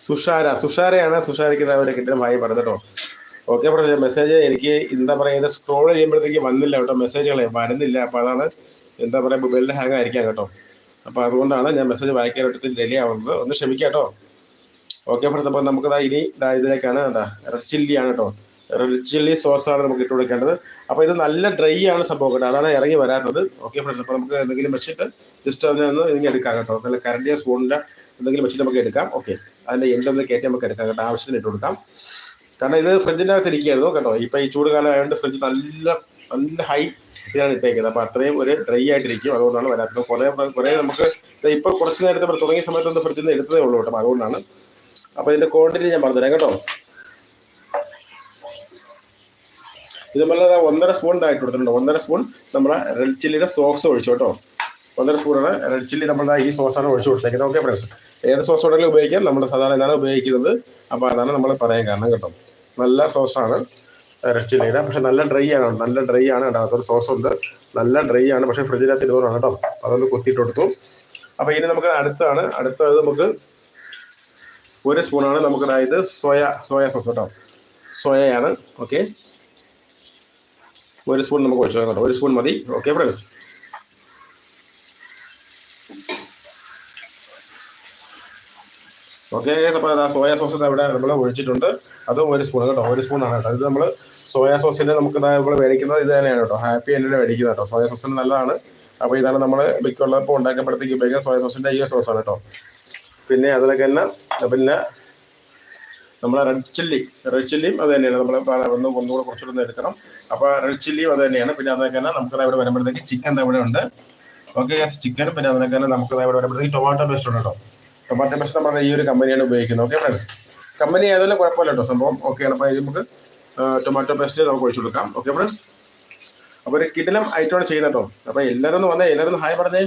സുഷാര സുഷാരയാണ് സുഷാരയ്ക്ക് അവരെ ഒരു ഭാഗ്യം പറഞ്ഞോ ഓക്കെ പറഞ്ഞു മെസ്സേജ് എനിക്ക് എന്താ പറയുക സ്ക്രോൾ ചെയ്യുമ്പോഴത്തേക്ക് വന്നില്ല കേട്ടോ മെസ്സേജുകളെ വരുന്നില്ല. അപ്പോൾ അതാണ് എന്താ പറയുക മൊബൈലിന്റെ ഹാങ് ആയിരിക്കാം കേട്ടോ. അപ്പോൾ അതുകൊണ്ടാണ് ഞാൻ മെസ്സേജ് വായിക്കാനായിട്ട് ഡിലേ ആവുന്നത്. ഒന്ന് ക്ഷമിക്കാം കേട്ടോ. ഓക്കെ ഫ്രണ്ട്സ് അപ്പോൾ നമുക്കതാ ഇനി ഇതാ ഇതിലേക്കാണ് എന്താ ചില്ലിയാണ് കേട്ടോ. റെഡ് ചില്ലി സോസാണ് നമുക്ക് ഇട്ട് കൊടുക്കേണ്ടത്. അപ്പോൾ ഇത് നല്ല ഡ്രൈ ആണ് സംഭവം അതാണ് ഇറങ്ങി വരാത്തത്. ഓക്കെ ഫ്രണ്ട്സ് അപ്പോൾ നമുക്ക് എന്തെങ്കിലും വെച്ചിട്ട് ജസ്റ്റ് അതിനെ ഒന്ന് എടുക്കാം കേട്ടോ. നല്ല കരണ്ടിയ സ്പൂണിന്റെ എന്തെങ്കിലും വെച്ചിട്ട് നമുക്ക് എടുക്കാം. ഓക്കെ അതിന്റെ എന്റൊന്ന് കയറ്റി നമുക്ക് എടുക്കാം കേട്ടോ. ആവശ്യത്തിന് ഇട്ട് കൊടുക്കാം. കാരണം ഇത് ഫ്രിഡ്ജിന്റെ അകത്ത് ഇരിക്കുകയായിരുന്നു കേട്ടോ. ഇപ്പോൾ ഈ ചൂട് കാലം ആയതുകൊണ്ട് ഫ്രിഡ്ജ് നല്ല നല്ല ഹൈ ഇതാണ് ഇട്ടേക്കുന്നത്. അപ്പോൾ അത്രയും ഒരു ഡ്രൈ ആയിട്ടിരിക്കും. അതുകൊണ്ടാണ് വരാത്തത്. കുറേ കുറേ നമുക്ക് ഇപ്പോൾ കുറച്ച് നേരത്തെ തുടങ്ങിയ സമയത്തൊന്ന് ഫ്രിഡ്ജിൽ നിന്ന് എടുത്തതേ ഉള്ളൂ കേട്ടോ. അതുകൊണ്ടാണ്. അപ്പോൾ ഇതിന്റെ ക്വാണ്ടിറ്റി ഞാൻ പറഞ്ഞുതരാം കേട്ടോ. ഇത് നമ്മൾ ഒന്നര സ്പൂൺ ഇതായിട്ട് കൊടുത്തിട്ടുണ്ട്. ഒന്നര സ്പൂൺ നമ്മുടെ റെഡ് ചില്ലിയുടെ സോസ് ഒഴിച്ചു കേട്ടോ. ഒന്നര സ്പൂണാണ് റെഡ് ചില്ലി നമ്മൾ ഈ സോസാണ് ഒഴിച്ചു കൊടുത്തേക്കുന്നത്. ഓക്കെ ഫ്രണ്ട്സ് ഏത് സോസ് ഉണ്ടെങ്കിലും ഉപയോഗിക്കാം. നമ്മൾ സാധാരണ എന്നാണ് ഉപയോഗിക്കുന്നത്. അപ്പോൾ അതാണ് നമ്മൾ പറയാൻ കാരണം കേട്ടോ. നല്ല സോസാണ് റെഡ് ചില്ലിയുടെ പക്ഷെ നല്ല ഡ്രൈ ആണ് നല്ല ഡ്രൈ ആണ് കേട്ടോ. അതൊരു സോസ് ഉണ്ട്. നല്ല ഡ്രൈ ആണ്. പക്ഷെ ഫ്രിഡ്ജിനകത്ത് ഇരുന്നൂറാണ് കേട്ടോ. അതൊന്ന് കുത്തിയിട്ട് കൊടുത്തു. അപ്പോൾ ഇനി നമുക്ക് അടുത്താണ്. അടുത്തത് നമുക്ക് ഒരു സ്പൂണാണ് നമുക്ക് അതായത് സോയ സോയ സോസ് കേട്ടോ. സോയയാണ്. ഓക്കെ ഒരു സ്പൂൺ നമുക്ക് ഒഴിച്ചു കേട്ടോ. ഒരു സ്പൂൺ മതി. ഓക്കെ ഫ്രണ്ട്സ് ഓക്കെ അപ്പോൾ സോയ സോസ് ഇവിടെ നമ്മൾ ഒഴിച്ചിട്ടുണ്ട്. അതും ഒരു സ്പൂൺ കേട്ടോ. ഒരു സ്പൂണാണ് കേട്ടോ. ഇത് നമ്മൾ സോയാ സോസിന്റെ നമുക്ക് നമ്മൾ മേടിക്കുന്നത് ഇത് തന്നെയാണ് കേട്ടോ. ഹാപ്പി എന്നെ മേടിക്കുന്നത് കേട്ടോ. സോയാ സോസിന് നല്ലതാണ്. അപ്പോൾ ഇതാണ് നമ്മൾ മിക്കുള്ളപ്പോൾ ഉണ്ടാക്കപ്പെടുത്തേക്ക് ഉപയോഗിക്കുന്ന സോയാ സോസിന്റെ ഈ സോസാണ് കേട്ടോ. പിന്നെ അതിലൊക്കെ തന്നെ പിന്നെ നമ്മളെ റെഡ് ചില്ലി റെഡ് ചില്ലിയും അത് തന്നെയാണ്. നമ്മൾ ഒന്ന് ഒന്നുകൂടെ കുറച്ചുകൂടെ എടുക്കണം. അപ്പോൾ റെഡ് ചില്ലിയും അത് തന്നെയാണ്. പിന്നെ അതൊക്കെ തന്നെ നമുക്ക് ഇവിടെ വരുമ്പോഴത്തേക്ക് ചിക്കൻ ഇവിടെ ഉണ്ട്. ഓക്കെ ഗ്യാസ് ചിക്കനും പിന്നെ അതിനൊക്കെ തന്നെ നമുക്ക് ഇവിടെ വരുമ്പോഴത്തേക്ക് ടൊമാറ്റോ പേസ്റ്റ് ഉണ്ട് കേട്ടോ. ടൊമാറ്റോ പേസ്റ്റ് നമ്മൾ ഈ ഒരു കമ്പനിയാണ് ഉപയോഗിക്കുന്നത്. ഓക്കെ ഫ്രണ്ട്സ് കമ്പനി ഏതായാലും കുഴപ്പമില്ല കേട്ടോ. സംഭവം ഓക്കെയാണ് അപ്പോൾ നമുക്ക് ടൊമാറ്റോ പേസ്റ്റ് നമുക്ക് ഒഴിച്ചു കൊടുക്കാം. ഓക്കെ ഫ്രണ്ട്സ് അപ്പോൾ ഒരു കിടിലം ഐറ്റമാണ് ചെയ്യുന്നത് കേട്ടോ. അപ്പോൾ എല്ലാവരും ഒന്ന് വന്നേ. എല്ലാവരും ഒന്ന് ഹായ് പറഞ്ഞേ.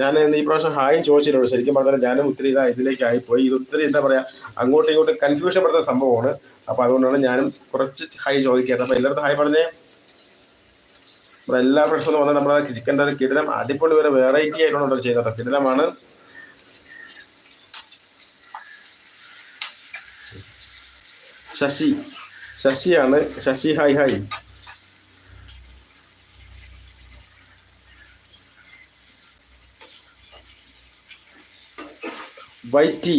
ഞാൻ ഈ പ്രാവശ്യം ഹായും ചോദിച്ചിട്ടുള്ളൂ ശരിക്കും പറഞ്ഞാൽ ഞാനും ഒത്തിരി ഇതാ ഇതിലേക്ക് പോയി. ഇത് ഒത്തിരി എന്താ പറയാ അങ്ങോട്ടും ഇങ്ങോട്ടും കൺഫ്യൂഷൻ പെടുന്ന സംഭവമാണ്. അപ്പോൾ അതുകൊണ്ടാണ് ഞാനും കുറച്ച് ഹായ് ചോദിക്കുന്നത് അപ്പോൾ എല്ലാവരും ഹായ് പറഞ്ഞേ. നമ്മുടെ എല്ലാ ഫ്രണ്ട്സും വന്നാൽ നമ്മുടെ ചിക്കന്റെ ഒരു കിടിലം അടിപൊളി ഒരു വെറൈറ്റി ആയിട്ടാണ് ചെയ്യുന്നത്. കിടിലമാണ്. ശശി. ശശിയാണ്. Sasi hi hi. വൈറ്റി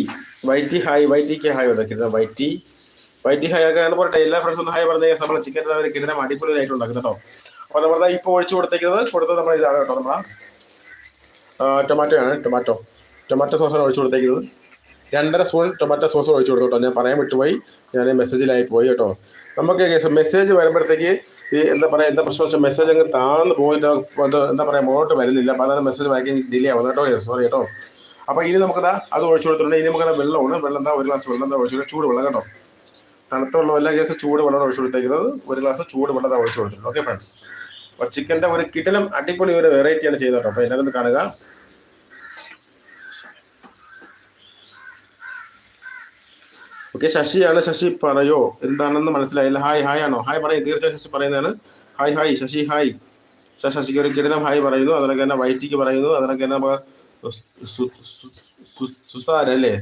വൈറ്റി ഹായ് വൈറ്റിക്ക് ഹായ് ഉണ്ടാക്കിയത് വൈറ്റി വൈറ്റി ഹൈ ഒക്കെ പോട്ടെ എല്ലാ ഫ്രണ്ട്സും ഹായ് പറഞ്ഞ നമ്മളെ ചിക്കൻ അവർ കിട്ടുന്ന അടിപൊളിയായിട്ട് ഉണ്ടാക്കുന്നത് കേട്ടോ. അപ്പോൾ നമ്മൾ ഇപ്പോൾ ഒഴിച്ചു കൊടുത്തേക്കുന്നത് കൊടുത്തത് നമ്മൾ ഇതാണ് കേട്ടോ നമ്മളെ ടൊമാറ്റോ ആണ് ടൊമാറ്റോ ടൊമാറ്റോ സോസാണ് ഒഴിച്ചു കൊടുത്തേക്കുന്നത്. രണ്ടര സ്പൂൺ ടൊമാറ്റോ സോസ് ഒഴിച്ചു കൊടുത്തു കേട്ടോ. ഞാൻ പറയാൻ വിട്ടുപോയി. ഞാൻ മെസ്സേജിലായി പോയി കേട്ടോ. നമുക്ക് മെസ്സേജ് വരുമ്പോഴത്തേക്ക് ഈ എന്താ പറയുക എന്താ പ്രശ്നം വെച്ചാൽ മെസ്സേജ് അങ്ങ് താഴ്ന്നു പോയിട്ട് എന്താ പറയുക മുന്നോട്ട് വരുന്നില്ല. അപ്പോൾ അതാണ് മെസ്സേജ് വായിക്കാൻ ഡിലേ ആവുന്നത് കേട്ടോ. സോറി കേട്ടോ. അപ്പോൾ ഇനി നമുക്കതാ അത് ഒഴിച്ചു കൊടുത്തിട്ടുണ്ട്. ഇനി നമുക്കത് വെള്ളമാണ്. വെള്ളം എന്താ ഒരു ഗ്ലാസ് വെള്ളം എന്താ ഒഴിച്ചു ചൂട് വെള്ളം കേട്ടോ. തണുത്ത വെള്ളം എല്ലാ ഗ്യാസ് ചൂട് വെള്ളം ഒഴിച്ചു കൊടുത്തേക്കുന്നത്. ഒരു ഗ്ലാസ് ചൂട് വെള്ളം ഒഴിച്ചു കൊടുത്തിട്ടുണ്ട്. ഓക്കെ ഫ്രണ്ട്സ് അപ്പോൾ ചിക്കന്റെ ഒരു കിടലം അടിപൊളി ഒരു വെറൈറ്റിയാണ് ചെയ്യുന്നത് കേട്ടോ. അപ്പോൾ എല്ലാവരും കാണുക. ഓക്കെ ശശിയാണ്. ശശി പറയോ? എന്താണെന്ന് മനസ്സിലായില്ല. ഹായ് ഹായ് ആണോ? ഹായ് പറയും. തീർച്ചയായും ശശി പറയുന്നതാണ്. ഹായ് ഹായ് ശശി ഹായ് ശശിക്ക് ഒരു കിടനം ഹായ് പറയുന്നു. അതിനൊക്കെ തന്നെ വൈറ്റിക്ക് പറയുന്നു. അതിനൊക്കെ തന്നെ സുസാര അല്ലേ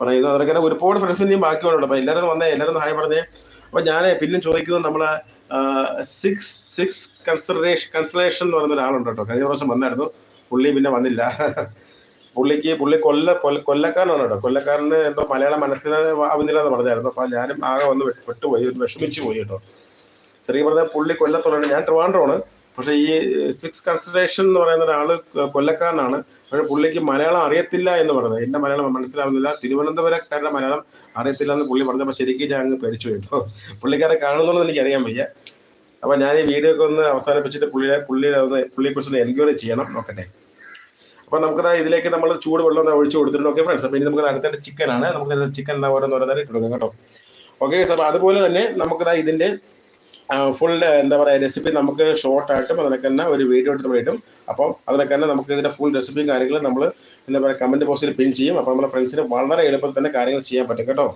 പറയുന്നു അതൊക്കെ തന്നെ ഒരുപാട് ഫ്രണ്ട്സിന്റെയും ബാക്കിയുണ്ട് അപ്പോൾ എല്ലാവരും വന്നേ എല്ലാവരും ഹായ് പറഞ്ഞേ. അപ്പോൾ ഞാൻ പിന്നെ ചോദിക്കുന്നത് നമ്മളെ സിക്സ് സിക്സ് കൺസിഡറേഷൻ കൺസിഡറേഷൻ എന്ന് പറയുന്ന ഒരാളുണ്ട് കേട്ടോ. കഴിഞ്ഞ പ്രാവശ്യം വന്നായിരുന്നു. പുള്ളി പിന്നെ വന്നില്ല. പുള്ളിക്ക് പുള്ളി കൊല്ല കൊല്ല കൊല്ലക്കാരനാണ് കേട്ടോ. കൊല്ലക്കാരന് എന്തോ മലയാളം മനസ്സിലാവുന്നില്ല എന്ന് പറഞ്ഞായിരുന്നു. അപ്പോൾ ഞാനും ആകെ വന്ന് പെട്ടുപോയി വിഷമിച്ചു പോയി കേട്ടോ. ശരിക്കും പറഞ്ഞാൽ പുള്ളി കൊല്ലത്തുള്ളതാണ്. ഞാൻ ട്രിവാൻഡ്രമാണ്. പക്ഷേ ഈ സിക്സ് കൺസിഡറേഷൻ എന്ന് പറയുന്ന ഒരാൾ കൊല്ലക്കാരനാണ്. പക്ഷേ പുള്ളിക്ക് മലയാളം അറിയത്തില്ല എന്ന് പറയുന്നത് എന്റെ മലയാളം മനസ്സിലാവുന്നില്ല. തിരുവനന്തപുരക്കാരുടെ മലയാളം അറിയത്തില്ല എന്ന് പുള്ളി പറഞ്ഞപ്പോൾ ശരിക്കും ഞാൻ അങ്ങ് പേടിച്ചു കേട്ടോ. പുള്ളിക്കാരെ കാണുന്നുള്ളത് എനിക്ക് അറിയാൻ വയ്യ. അപ്പോൾ ഞാൻ ഈ വീഡിയോ ഒക്കെ ഒന്ന് അവസാനിപ്പിച്ചിട്ട് പുള്ളിയെ പുള്ളിയെ ഒന്ന് പുള്ളിയെക്കുറിച്ച് ഒന്ന് എൻക്വയറി ചെയ്യണം. നോക്കട്ടെ. അപ്പോൾ നമുക്കത് ഇതിലേക്ക് നമ്മൾ ചൂട് വെള്ളം ഒഴിച്ച് കൊടുത്തിട്ടുണ്ട്. ഓക്കെ ഫ്രണ്ട്സ് അപ്പോൾ ഇനി നമുക്ക് അടുത്തായിട്ട് ചിക്കൻ ആണ്. നമുക്ക് ചിക്കൻ എന്താ ഓരോന്ന് ഓരോന്നായിട്ട് ഇട്ട് കൊടുക്കാം കേട്ടോ. ഓക്കെ സാർ അതുപോലെ തന്നെ നമുക്കിതാ ഇതിന്റെ ഫുൾ എന്താ പറയുക റെസിപ്പി നമുക്ക് ഷോർട്ട് ആയിട്ടും അതിനൊക്കെ തന്നെ ഒരു വീഡിയോ എടുത്ത് നമ്മൾ അപ്പം അതിനൊക്കെ തന്നെ നമുക്ക് ഇതിന്റെ ഫുൾ റെസിപ്പിയും കാര്യങ്ങളും നമ്മൾ എന്താ പറയുക കമന്റ് ബോക്സിൽ പിൻ ചെയ്യും. അപ്പോൾ നമ്മുടെ ഫ്രണ്ട്സിന് വളരെ എളുപ്പത്തിൽ തന്നെ കാര്യങ്ങൾ ചെയ്യാൻ പറ്റും കേട്ടോ.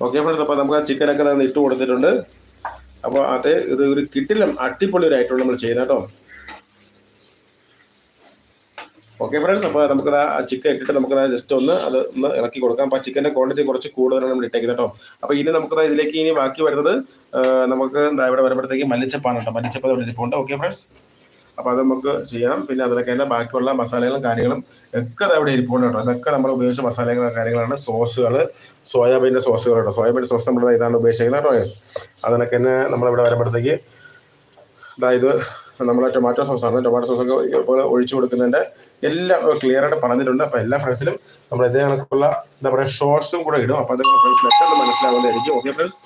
ഓക്കെ ഫ്രണ്ട്സ് അപ്പോൾ നമുക്ക് ആ ചിക്കനൊക്കെ തന്നെ ഇട്ട് കൊടുത്തിട്ടുണ്ട്. അപ്പോൾ അത് ഇത് ഒരു കിട്ടിലും അടിപൊളി ഒരു ഐറ്റം നമ്മൾ ചെയ്യുന്നത് കേട്ടോ. ഓക്കെ ഫ്രണ്ട്സ് അപ്പോൾ നമുക്ക് ആ ചിക്കൻ ഇട്ടിട്ട് നമുക്ക് ജസ്റ്റ് ഒന്ന് അത് ഒന്ന് ഇളക്കി കൊടുക്കാം. അപ്പോൾ ചിക്കന്റെ ക്വാണ്ടിറ്റി കുറച്ച് കൂടുതലാണ് നമ്മൾ ഇട്ടേക്കുന്നത് കേട്ടോ. അപ്പോൾ ഇനി നമുക്ക് ഇതിലേക്ക് ഇനി ബാക്കി വരുന്നത് നമുക്ക് ദാ ഇവിടെ വരുമ്പോഴത്തേക്ക് മല്ലിച്ചപ്പാണ് കേട്ടോ. മല്ലിച്ചപ്പ് ഇരിപ്പുണ്ട് ഓക്കെ ഫ്രണ്ട്സ് അപ്പോൾ അത് നമുക്ക് ചെയ്യണം പിന്നെ അതിലൊക്കെ തന്നെ ബാക്കിയുള്ള മസാലകളും കാര്യങ്ങളും ഒക്കെ ദാ ഇവിടെ ഇരിപ്പുണ്ട് കേട്ടോ. അതൊക്കെ നമ്മൾ ഉപയോഗിച്ച മസാലകളും കാര്യങ്ങളാണ്. സോസുകൾ സോയാബീന്റെ സോസുകൾ കേട്ടോ. സോയാബീന്റെ സോസ് നമ്മൾ ഇതാണ് ഉപയോഗിച്ചിരിക്കുന്നത് കേട്ടോ യെസ് അതിനൊക്കെ തന്നെ നമ്മളിവിടെ വരുമ്പോഴത്തേക്ക് അതായത് നമ്മുടെ ടൊമാറ്റോ സോസാണ് ടൊമാറ്റോ സോസൊക്കെ ഇതുപോലെ ഒഴിച്ചു കൊടുക്കുന്നതിന്റെ എല്ലാം ക്ലിയർ ആയിട്ട് പറഞ്ഞിട്ടുണ്ട് അപ്പോൾ എല്ലാ ഫ്രണ്ട്സിലും നമ്മൾ ഇതേ കണക്കുള്ള എന്താ പറയുക ഷോർട്സും കൂടെ ഇടും. അപ്പോൾ അത് ഫ്രണ്ട്സ് ഒന്ന് മനസ്സിലാവുന്നതായിരിക്കും. ഓക്കെ ഫ്രണ്ട്സ്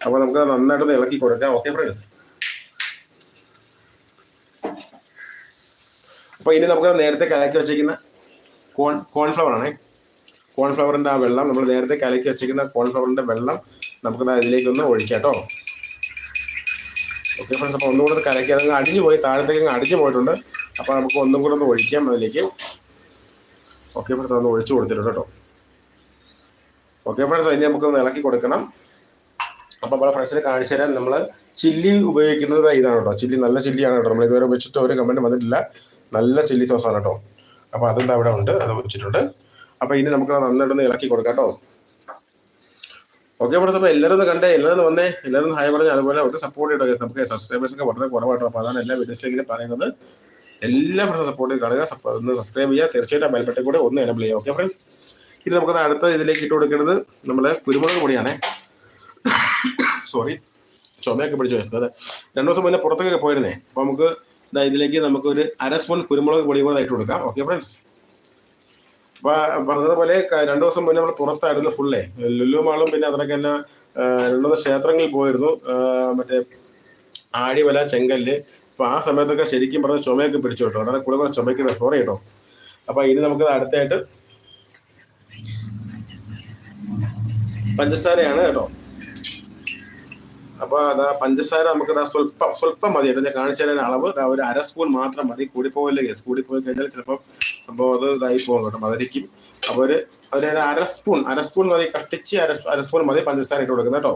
അപ്പോൾ നമുക്ക് നന്നായിട്ട് നന്നായിട്ടൊന്ന് ഇളക്കി കൊടുക്കാം. ഓക്കെ ഫ്രണ്ട്സ് അപ്പോൾ ഇനി നമുക്ക് നേരത്തെ കലക്കി വെച്ചിരിക്കുന്ന കോൺ കോൺഫ്ലവർ ആണേ. കോൺഫ്ലവറിന്റെ ആ വെള്ളം നമ്മൾ നേരത്തെ കലക്കി വെച്ചിരിക്കുന്ന കോൺഫ്ലവറിന്റെ വെള്ളം നമുക്ക് അതിലേക്കൊന്ന് ഒഴിക്കാം കേട്ടോ ഓക്കെ ഫ്രണ്ട്സ് അപ്പോൾ ഒന്നും കൂടെ ഒന്ന് കലക്കി അതങ്ങ് അടിഞ്ഞു പോയി താഴത്തേക്ക് അങ്ങ് അടിഞ്ഞു പോയിട്ടുണ്ട്. അപ്പോൾ നമുക്ക് ഒന്നും കൂടെ ഒന്ന് ഒഴിക്കാം അതിലേക്ക്. ഓക്കെ ഫ്രണ്ട്സ് അതൊന്ന് ഒഴിച്ചു കൊടുത്തിട്ടുണ്ട് കേട്ടോ. ഓക്കെ ഫ്രണ്ട്സ് അതിന് നമുക്കൊന്ന് ഇളക്കി കൊടുക്കണം. അപ്പോൾ നമ്മളെ ഫ്രണ്ട്സിന് കാണിച്ചു തരാൻ നമ്മൾ ചില്ലി ഉപയോഗിക്കുന്നത് ഇതാണ് കേട്ടോ. ചില്ലി നല്ല ചില്ലിയാണ് കേട്ടോ. നമ്മൾ ഇതുവരെ വെച്ചിട്ട് ഒരു കമന്റ് വന്നിട്ടില്ല. നല്ല ചില്ലി സോസാണ് കേട്ടോ. അപ്പോൾ അതെന്താ അവിടെ ഉണ്ട്? അത് വെച്ചിട്ടുണ്ട്. അപ്പോൾ ഇനി നമുക്ക് നന്നായിട്ടൊന്ന് ഇളക്കി കൊടുക്കാം കേട്ടോ. ഓക്കെ അപ്പോൾ എല്ലാവരും ഒന്ന് കണ്ടേ എല്ലാവരും ഒന്ന് വന്നേ എല്ലാവരും ഹായ് പറഞ്ഞു അതുപോലെ ഒന്ന് സപ്പോർട്ട് ചെയ്തോ. നമുക്ക് സബ്സ്ക്രൈബേഴ്സ് ഒക്കെ വളരെ കുറവാട്ടോ. അപ്പോൾ അതാണ് എല്ലാ വീഡിയോസിലെങ്കിലും പറയുന്നത്. എല്ലാ ഫ്രണ്ട്സും സപ്പോർട്ട് ചെയ്ത് കാണുക. ഒന്ന് സബ്സ്ക്രൈബ് ചെയ്യുക. തീർച്ചയായിട്ടും ബെൽബട്ടൻ കൂടെ ഒന്ന് എനബിൾ ചെയ്യുക. ഓക്കെ ഫ്രണ്ട്സ് ഇനി നമുക്ക് അടുത്ത ഇതിലേക്ക് ഇട്ട് കൊടുക്കുന്നത് നമ്മളെ കുരുമുളക് പൊടിയാണേ. സോറി ചുമയൊക്കെ പിടിച്ചു വയസ്സ്. അതെ. രണ്ടു ദിവസം മുന്നേ പുറത്തൊക്കെ പോയിരുന്നേ. അപ്പോൾ നമുക്ക് ഇതിലേക്ക് നമുക്ക് അര സ്പൂൺ കുരുമുളക് പൊടി കൂടെ ഇട്ട് കൊടുക്കാം. ഓക്കെ ഫ്രണ്ട്സ് പറഞ്ഞതുപോലെ പോലെ രണ്ടു ദിവസം മുന്നേ നമ്മൾ പുറത്തായിരുന്നു ഫുള്ളേ ലുലു മാളും പിന്നെ അതിനൊക്കെ തന്നെ രണ്ടു ക്ഷേത്രങ്ങളിൽ പോയിരുന്നു. മറ്റേ ആടിമല ചെങ്കല്ല്. അപ്പൊ ആ സമയത്തൊക്കെ ശരിക്കും പറഞ്ഞ ചുമയൊക്കെ പിടിച്ചു കേട്ടോ. അതാണ് കൂടെ കൂടെ ചുമയ്ക്കുന്നത് സോറി കേട്ടോ. അപ്പൊ ഇനി നമുക്ക് അടുത്തായിട്ട് പഞ്ചസാരയാണ് കേട്ടോ. അപ്പോൾ അതാ പഞ്ചസാര നമുക്ക് സ്വല്പം സ്വല്പം മതി കേട്ടോ. ഞാൻ കാണിച്ചു തരാൻ അളവ്. ഒരു അര സ്പൂൺ മാത്രം മതി. കൂടിപ്പോകല്ലേ കേസ് കൂടിപ്പോയി കഴിഞ്ഞാൽ ചിലപ്പോൾ സംഭവം അത് ഇതായി പോകും കേട്ടോ മധുരിക്കും അപ്പോൾ ഒരു ഒരു അര സ്പൂൺ അര സ്പൂൺ മതി കഷ്ടിച്ച് അര അര സ്പൂൺ മതി പഞ്ചസാര ഇട്ട് കൊടുക്കുന്നത് കേട്ടോ.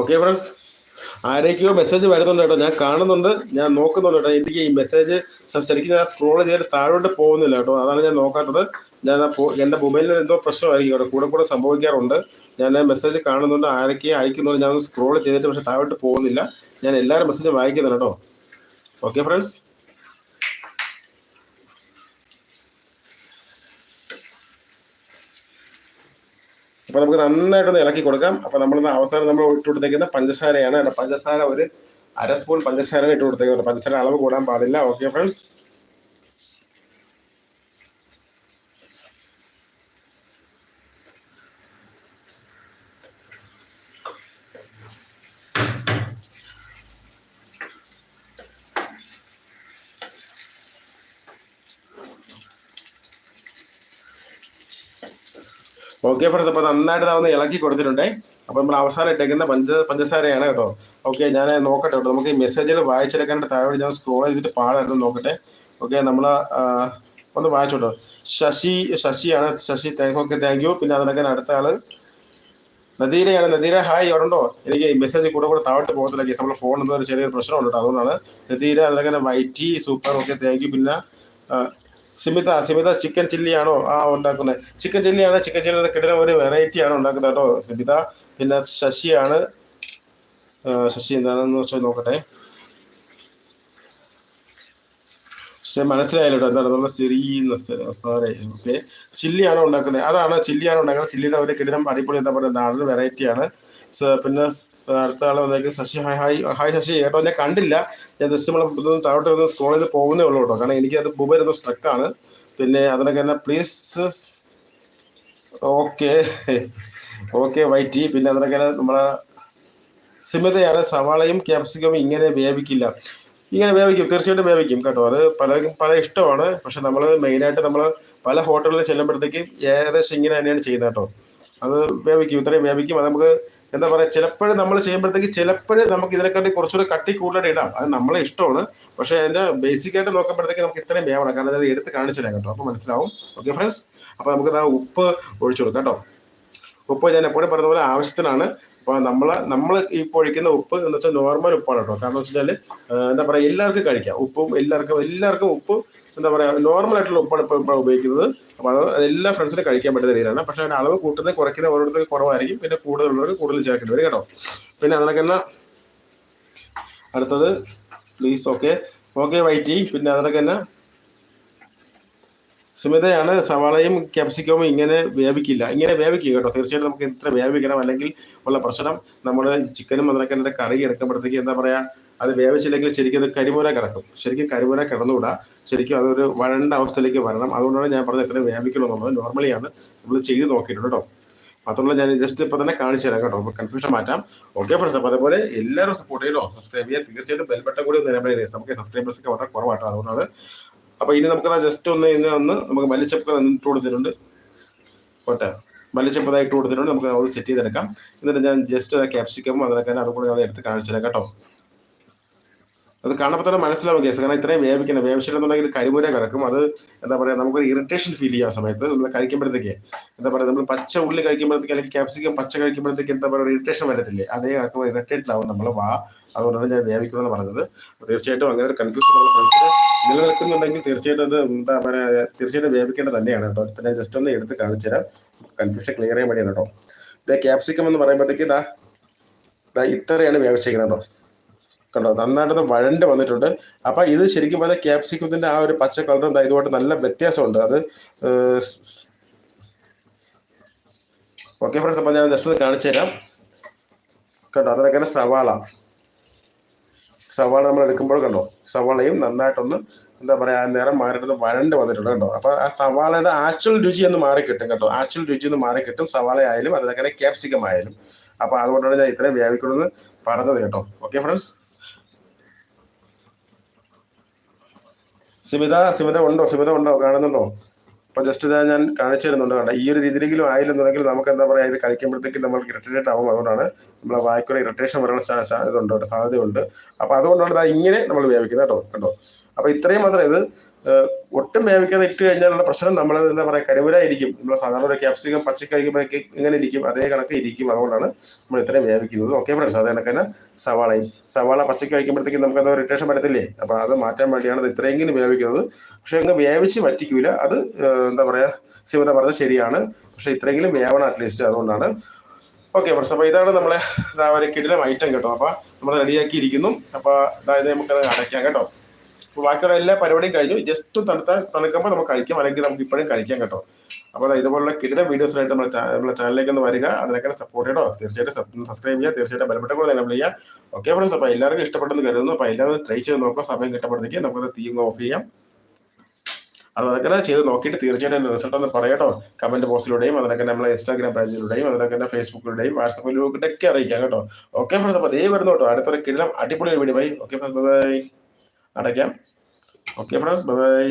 ഓക്കെ ഫ്രണ്ട്സ് ആരേക്കോ മെസ്സേജ് വരുന്നുണ്ട് കേട്ടോ. ഞാൻ കാണുന്നുണ്ട് ഞാൻ നോക്കുന്നുണ്ട് കേട്ടോ. എനിക്ക് ഈ മെസ്സേജ് ശരിക്കും ഞാൻ സ്ക്രോൾ ചെയ്തിട്ട് താഴോട്ട് പോകുന്നില്ല കേട്ടോ. അതാണ് ഞാൻ നോക്കാത്തത്. ഞാൻ എന്റെ മൊബൈലിൽ എന്തോ പ്രശ്നമായിരിക്കും. അവിടെ കൂടെ കൂടെ സംഭവിക്കാറുണ്ട്. ഞാൻ മെസ്സേജ് കാണുന്നുണ്ട്. ആരൊക്കെ അയക്കുന്നുണ്ട്. ഞാൻ സ്ക്രോൾ ചെയ്തിട്ട് പക്ഷെ താഴോട്ട് പോകുന്നില്ല. ഞാൻ എല്ലാവരും മെസ്സേജും വായിക്കുന്നുണ്ട് കേട്ടോ. ഓക്കെ ഫ്രണ്ട്സ് അപ്പോൾ നമുക്ക് നന്നായിട്ടൊന്ന് ഇളക്കി കൊടുക്കാം. അപ്പോൾ നമ്മൾ അവസാനം നമ്മൾ ഇട്ട് കൊടുത്തേക്കുന്ന പഞ്ചസാരയാണ്. പഞ്ചസാര ഒരു അര സ്പൂൺ പഞ്ചസാര ഇട്ട് കൊടുത്തേക്കുന്നത്. പഞ്ചസാര അളവ് കൂടാൻ പാടില്ല. ഓക്കെ ഫ്രണ്ട്സ് ഓക്കെ ഫ്രണ്ട്സ് അപ്പോൾ നന്നായിട്ട് ഇതാവുന്ന ഇളക്കി കൊടുത്തിട്ടുണ്ടേ. അപ്പോൾ നമ്മൾ അവസാനം ഇട്ടേക്കുന്ന പഞ്ച പഞ്ചസാരയാണ് കേട്ടോ. ഓക്കെ ഞാൻ നോക്കട്ടെ കേട്ടോ. നമുക്ക് ഈ മെസ്സേജിൽ വായിച്ചെടുക്കാനായിട്ട് താഴെ ഞാൻ സ്ക്രോൾ ചെയ്തിട്ട് പാടായിരുന്നു നോക്കട്ടെ. ഓക്കെ നമ്മൾ ഒന്ന് വായിച്ചോട്ടോ Sasi ശശിയാണ്. Sasi thank okay thank you പിന്നെ അതിനൊക്കെ അടുത്ത ആൾ നദീരയാണ്. നദീര ഹായ് ഉണ്ടോ എനിക്ക് മെസ്സേജ് കൂടെ കൂടെ താഴോട്ട് പോകത്തില്ല കേസ് നമ്മുടെ ഫോൺ എന്തോ ചെറിയൊരു പ്രശ്നമുണ്ട് കേട്ടോ. അതുകൊണ്ടാണ് നദീര അതിനൊക്കെ വൈറ്റി സൂപ്പർ ഓക്കെ താങ്ക് യു പിന്നെ സിമിത സിമിത ചിക്കൻ ചില്ലിയാണോ? ആ ഉണ്ടാക്കുന്നത്. ചിക്കൻ ചില്ലിയാണ് ചിക്കൻ ചില്ലിയുടെ കിടന്ന ഒരു വെറൈറ്റി ആണ് ഉണ്ടാക്കുന്നത് കേട്ടോ സിമിത. പിന്നെ ശശിയാണ്. ശശി എന്താണെന്ന് വെച്ചാൽ നോക്കട്ടെ. പക്ഷെ മനസ്സിലായില്ല എന്താണ് നമ്മൾ സിറി സാറേ ഓക്കെ ചില്ലിയാണോ ഉണ്ടാക്കുന്നത്? അതാണ് ചില്ലിയാണ് ഉണ്ടാക്കുന്നത്. ചില്ലിയുടെ ഒരു കിടിലം അടിപൊളി എന്താ പറയുക നാടൻ വെറൈറ്റിയാണ്. പിന്നെ അടുത്ത ആൾ വന്നേക്ക് Sasi hi hi hi Sasi. കേട്ടോ ഞാൻ കണ്ടില്ല. ഞാൻ ജസ്റ്റ് നമ്മൾ താഴോട്ട് ഒന്ന് സ്ക്രോൾ ചെയ്ത് പോകുന്നേ ഉള്ളൂ കേട്ടോ. കാരണം എനിക്ക് അത് ബുബരുന്ന സ്ട്രക്കാണ് പിന്നെ അതിനൊക്കെ തന്നെ പ്ലീസ് ഓക്കെ ഓക്കെ വൈറ്റി പിന്നെ അതിനൊക്കെ നമ്മളെ സിമിതയാണ്. സവാളയും ക്യാപ്സിക്കവും ഇങ്ങനെ വേവിക്കില്ല. ഇങ്ങനെ വേവിക്കും. തീർച്ചയായിട്ടും വേവിക്കും കേട്ടോ. അത് പല പല ഇഷ്ടമാണ്. പക്ഷെ നമ്മൾ മെയിനായിട്ട് നമ്മൾ പല ഹോട്ടലിൽ ചെല്ലുമ്പോഴത്തേക്കും ഏകദേശം ഇങ്ങനെ തന്നെയാണ് ചെയ്യുന്നത് കേട്ടോ. അത് വേവിക്കും. ഇത്രയും വേവിക്കും. അത് നമുക്ക് എന്താ പറയുക ചിലപ്പോഴും നമ്മൾ ചെയ്യുമ്പോഴത്തേക്ക് ചിലപ്പോഴും നമുക്ക് ഇതിനെക്കാട്ടി കുറച്ചുകൂടെ കട്ടി കൂടുതലായിട്ട് ഇടാം. അത് നമ്മളെ ഇഷ്ടമാണ്. പക്ഷേ അതിന്റെ ബേസിക് ആയിട്ട് നോക്കുമ്പോഴത്തേക്ക് നമുക്ക് ഇത്രയും വേവണം. കാരണം അത് എടുത്ത് കാണിച്ചു തരാം കേട്ടോ. അപ്പോൾ മനസ്സിലാവും. ഓക്കെ ഫ്രണ്ട്സ് അപ്പോൾ നമുക്ക് ആ ഉപ്പ് ഒഴിച്ചു കൊടുക്കാം കേട്ടോ. ഉപ്പ് ഞാൻ എപ്പോഴും പറഞ്ഞ പോലെ ആവശ്യത്തിനാണ്. അപ്പോൾ നമ്മൾ നമ്മൾ ഇപ്പോൾ ഒഴിക്കുന്ന ഉപ്പ് എന്ന് വെച്ചാൽ നോർമൽ ഉപ്പാണ് കേട്ടോ. കാരണം വെച്ച് കഴിഞ്ഞാൽ എന്താ പറയുക എല്ലാവർക്കും കഴിക്കാം. ഉപ്പും എല്ലാവർക്കും എല്ലാവർക്കും ഉപ്പ് എന്താ പറയുക നോർമൽ ആയിട്ടുള്ള ഉപ്പാണ് ഇപ്പോൾ ഉപയോഗിക്കുന്നത്. അപ്പോൾ അത് എല്ലാ ഫ്രണ്ട്സിനും കഴിക്കാൻ പറ്റുന്ന രീതിയിലാണ്. പക്ഷെ അതിന് അളവ് കൂട്ടുന്നത് കുറയ്ക്കുന്ന ഓരോരുത്തർക്ക് കുറവായിരിക്കും. പിന്നെ കൂടുതലുള്ളവർക്ക് കൂടുതൽ ചേർക്കേണ്ടി വരും കേട്ടോ. പിന്നെ അതിനൊക്കെ അടുത്തത് പ്ലീസ് ഓക്കെ ഓക്കെ വൈറ്റി പിന്നെ അതിനൊക്കെ സുമിതയാണ് സവാളയും ക്യാപ്സിക്കവും ഇങ്ങനെ വേവിക്കില്ല. ഇങ്ങനെ വേവിക്കുക കേട്ടോ. തീർച്ചയായിട്ടും നമുക്ക് ഇത്ര വേവിക്കണം. അല്ലെങ്കിൽ ഉള്ള പ്രശ്നം നമ്മൾ ചിക്കനും അതിനൊക്കെ കറി എടുക്കുമ്പോഴത്തേക്ക് എന്താ പറയുക അത് വേവിച്ചില്ലെങ്കിൽ ശരിക്കും അത് കരിമൂല കിടക്കും. ശരിക്കും കരിമൂല കിടന്നുകൂടാ. ശരിക്കും അതൊരു വഴണ്ട അവസ്ഥയിലേക്ക് വരണം. അതുകൊണ്ടാണ് ഞാൻ പറഞ്ഞത് എത്ര വേവിക്കണമെന്നുള്ളത് നോർമലിയാണ് നമ്മൾ ചെയ്ത് നോക്കിയിട്ടുണ്ട് കേട്ടോ. മാത്രമല്ല ഞാൻ ജസ്റ്റ് ഇപ്പോൾ തന്നെ കാണിച്ചു തരാം കേട്ടോ. അപ്പോൾ കൺഫ്യൂഷൻ മാറ്റാം. ഓക്കെ ഫ്രണ്ട്സ് അപ്പോൾ അതേപോലെ എല്ലാവരും സപ്പോർട്ട് ചെയ്യോ സബ്സ്ക്രൈബ് ചെയ്യുക തീർച്ചയായിട്ടും ബെൽ ബട്ടൺ കൂടി ഒന്ന് എനേബിൾ നമുക്ക് സബ്സ്ക്രൈബേഴ്സ് ഒക്കെ വളരെ കുറവാട്ടോ അതുകൊണ്ടാണ്. അപ്പോൾ ഇനി നമുക്ക് ജസ്റ്റ് ഒന്ന് ഇന്ന് ഒന്ന് നമുക്ക് മല്ലിച്ചപ്പൊക്കെ ഇട്ട് കൊടുത്തിട്ടുണ്ട്. പോട്ടെ. മല്ലിച്ചപ്പ് ഇട്ട് കൊടുത്തിട്ടുണ്ട്. നമുക്ക് അത് സെറ്റ് ചെയ്തെടുക്കാം. എന്നിട്ട് ഞാൻ ജസ്റ്റ് ക്യാപ്സിക്കം അതൊക്കെ അതുകൂടെ ഞാൻ എടുത്ത് കാണിച്ചു തരാം കേട്ടോ. അത് കാണുമ്പോൾ തന്നെ മനസ്സിലാവും കേസ്. കാരണം ഇത്രയും വേവിക്കണം വേവിച്ചിട്ടുണ്ടെങ്കിൽ കരിമുര കിടക്കും അത് എന്താ പറയുക നമുക്കൊരു ഇറിറ്റേഷൻ ഫീൽ ചെയ്യാൻ സമയത്ത്. നമ്മൾ കഴിക്കുമ്പോഴത്തേക്ക് എന്താ പറയുക നമ്മൾ പച്ച ഉള്ളി കഴിക്കുമ്പോഴത്തേക്ക് അല്ലെങ്കിൽ ക്യാപ്സിക്കം പച്ച കഴിക്കുമ്പോഴത്തേക്ക് എന്താ പറയുക ഇറിറ്റേഷൻ വരത്തില്ലേ? അതേ കണക്ക് ഇറിറ്റേറ്റഡ് ആവും നമ്മൾ വാ അതുകൊണ്ടാണ് ഞാൻ വേവിക്കണമെന്ന് പറഞ്ഞത്. തീർച്ചയായിട്ടും അങ്ങനെ ഒരു കൺഫ്യൂഷൻ നമ്മുടെ ഫ്രണ്ട്സിന് നിലനിൽക്കുന്നുണ്ടെങ്കിൽ തീർച്ചയായിട്ടും അത് എന്താ പറയുക തീർച്ചയായിട്ടും വേവിക്കേണ്ടത് തന്നെയാണ് കേട്ടോ. ഇപ്പം ഞാൻ ജസ്റ്റ് ഒന്ന് എടുത്ത് കാണിച്ചു തരാം. കൺഫ്യൂഷൻ ക്ലിയർ ചെയ്യാൻ വേണ്ടിയാണ് കേട്ടോ. ഇതേ ക്യാപ്സിക്കം എന്ന് പറയുമ്പോഴത്തേക്ക് ഇതാ ഇത്രയാണ് വേവിച്ചേക്കുന്നത് കേട്ടോ. കണ്ടോ? നന്നായിട്ട് വഴണ്ട് വന്നിട്ടുണ്ട്. അപ്പം ഇത് ശരിക്കും പറഞ്ഞാൽ ക്യാപ്സിക്കത്തിന്റെ ആ ഒരു പച്ച കളറും ഇതുമായിട്ട് നല്ല വ്യത്യാസമുണ്ട്. അത് ഓക്കെ ഫ്രണ്ട്സ് അപ്പം ഞാൻ ജസ്റ്റ് കാണിച്ചു തരാം. കണ്ടോ? അതിനൊക്കെ സവാള. സവാള നമ്മൾ എടുക്കുമ്പോൾ കണ്ടോ? സവാളയും നന്നായിട്ടൊന്ന് എന്താ പറയുക നിറം മാറിയിട്ട് വരണ്ട് വന്നിട്ടുണ്ട് കേട്ടോ അപ്പോൾ ആ സവാളയുടെ ആക്ച്വൽ രുചി ഒന്ന് മാറി കിട്ടും കേട്ടോ ആക്ച്വൽ രുചി ഒന്ന് മാറി കിട്ടും സവാള ആയാലും അതിനങ്ങനെ ക്യാപ്സിക്കം ആയാലും അപ്പോൾ അതുകൊണ്ടാണ് ഞാൻ ഇത്രയും വ്യാപിക്കണമെന്ന് പറഞ്ഞത് കേട്ടോ. ഓക്കെ ഫ്രണ്ട്സ് സിമിത സിമിത ഉണ്ടോ? സിമിത ഉണ്ടോ? കാണുന്നുണ്ടോ? അപ്പൊ ജസ്റ്റ് ഇതാ ഞാൻ കാണിച്ചു തരുന്നുണ്ട് കണ്ട? ഈ ഒരു രീതിയിലെങ്കിലും ആയില്ലെന്നുണ്ടെങ്കിൽ നമുക്ക് എന്താ പറയാ ഇത് കഴിക്കുമ്പോഴത്തേക്ക് നമ്മൾ ഇറിറ്റേറ്റ് ആവും. അതുകൊണ്ടാണ് നമ്മളെ വായിക്കുള്ള ഇറിറ്റേഷൻ വരാനുള്ള സാധ്യത ഉണ്ട് കേട്ടോ സാധ്യതയുണ്ട്. അപ്പൊ അതുകൊണ്ടാണ് ഇതാ ഇങ്ങനെ നമ്മൾ വേവിക്കുന്നത് കേട്ടോ കേട്ടോ അപ്പോൾ ഇത്രയും മാത്രമേ ഇത് ഒട്ടും വേവിക്കാതെ ഇട്ട് കഴിഞ്ഞാലുള്ള പ്രശ്നം നമ്മൾ എന്താ പറയുക കരുവരായിരിക്കും നമ്മൾ സാധാരണ ഒരു ക്യാപ്സിക്കം പച്ച കഴിക്കുമ്പോഴേക്ക് ഇങ്ങനെ ഇരിക്കും. അതേ കണക്ക് ഇരിക്കും. അതുകൊണ്ടാണ് നമ്മൾ ഇത്രയും വേവിക്കുന്നത്. ഓക്കെ ഫ്രണ്ട്സ് തന്നെ സവാളയും സവാള പച്ചക്ക് കഴിക്കുമ്പോഴത്തേക്കും നമുക്ക് അത് ഇറിറ്റേഷൻ വരത്തില്ലേ? അപ്പോൾ അത് മാറ്റാൻ വേണ്ടിയാണ് അത് ഇത്രയെങ്കിലും വേവിക്കുന്നത്. പക്ഷെ അങ്ങ് വേവിച്ച് വറ്റിക്കൂല. അത് എന്താ പറയുക ശിവത പറഞ്ഞത് ശരിയാണ്. പക്ഷെ ഇത്രയെങ്കിലും വേവണം അറ്റ്ലീസ്റ്റ് അതുകൊണ്ടാണ്. ഓക്കെ ഫ്രണ്ട്സ് അപ്പോൾ ഇതാണ് നമ്മളെ ഒരു കിടിലം ഐറ്റം കേട്ടോ. അപ്പോൾ നമ്മൾ റെഡിയാക്കിയിരിക്കുന്നു അപ്പോൾ അതായത് നമുക്കത് അടയ്ക്കാം കേട്ടോ. ബാക്കിയുള്ള എല്ലാ പരിപാടിയും കഴിഞ്ഞു. ജസ്റ്റ് തണുത്ത തണുക്കുമ്പോൾ നമുക്ക് കഴിക്കാം. അല്ലെങ്കിൽ നമുക്ക് ഇപ്പോഴും കഴിക്കാം കേട്ടോ. അപ്പോൾ ഇതുപോലുള്ള കിടിലം വീഡിയോസിനായിട്ട് നമ്മുടെ നമ്മുടെ ചാനലിലേക്ക് ഒന്ന് വരിക. അതിനൊക്കെ സപ്പോർട്ട് ചെയ്യണോ. തീർച്ചയായിട്ടും സബ്സ്ക്രൈബ് ചെയ്യുക. തീർച്ചയായിട്ടും ബലപ്പെട്ട കൂടെ എനബിൾ ചെയ്യുക. ഓക്കെ ഫ്രണ്ട്സ് അപ്പോൾ എല്ലാവർക്കും ഇഷ്ടപ്പെട്ടെന്ന് കരുതുന്നു. അപ്പോൾ എല്ലാവരും ട്രൈ ചെയ്ത് നോക്കുക. സമയം കിട്ടപ്പെടുത്തേക്ക് നമുക്കത് തീം ഓഫ് ചെയ്യാം. അത് അതൊക്കെ ചെയ്ത് നോക്കിയിട്ട് തീർച്ചയായിട്ടും റിസൾട്ട് ഒന്ന് പറയട്ടോ കമന്റ് ബോക്സിലൂടെയും അതിനൊക്കെ നമ്മളെ ഇൻസ്റ്റാഗ്രാം പേജിലൂടെയും അതിനൊക്കെ തന്നെ ഫേസ്ബുക്കിലൂടെയും വാട്സപ്പിലൂടെ ഒക്കെ അറിയിക്കാം കേട്ടോ. ഓക്കെ ഫ്രണ്ട്സ് അപ്പോൾ ദേ വരുന്നു കേട്ടോ. അടുത്തൊരു കിടലം അടിപൊളി video bye okay friends bye അടയ്ക്കാം ഓക്കെ ഫ്രണ്ട്സ് ബൈ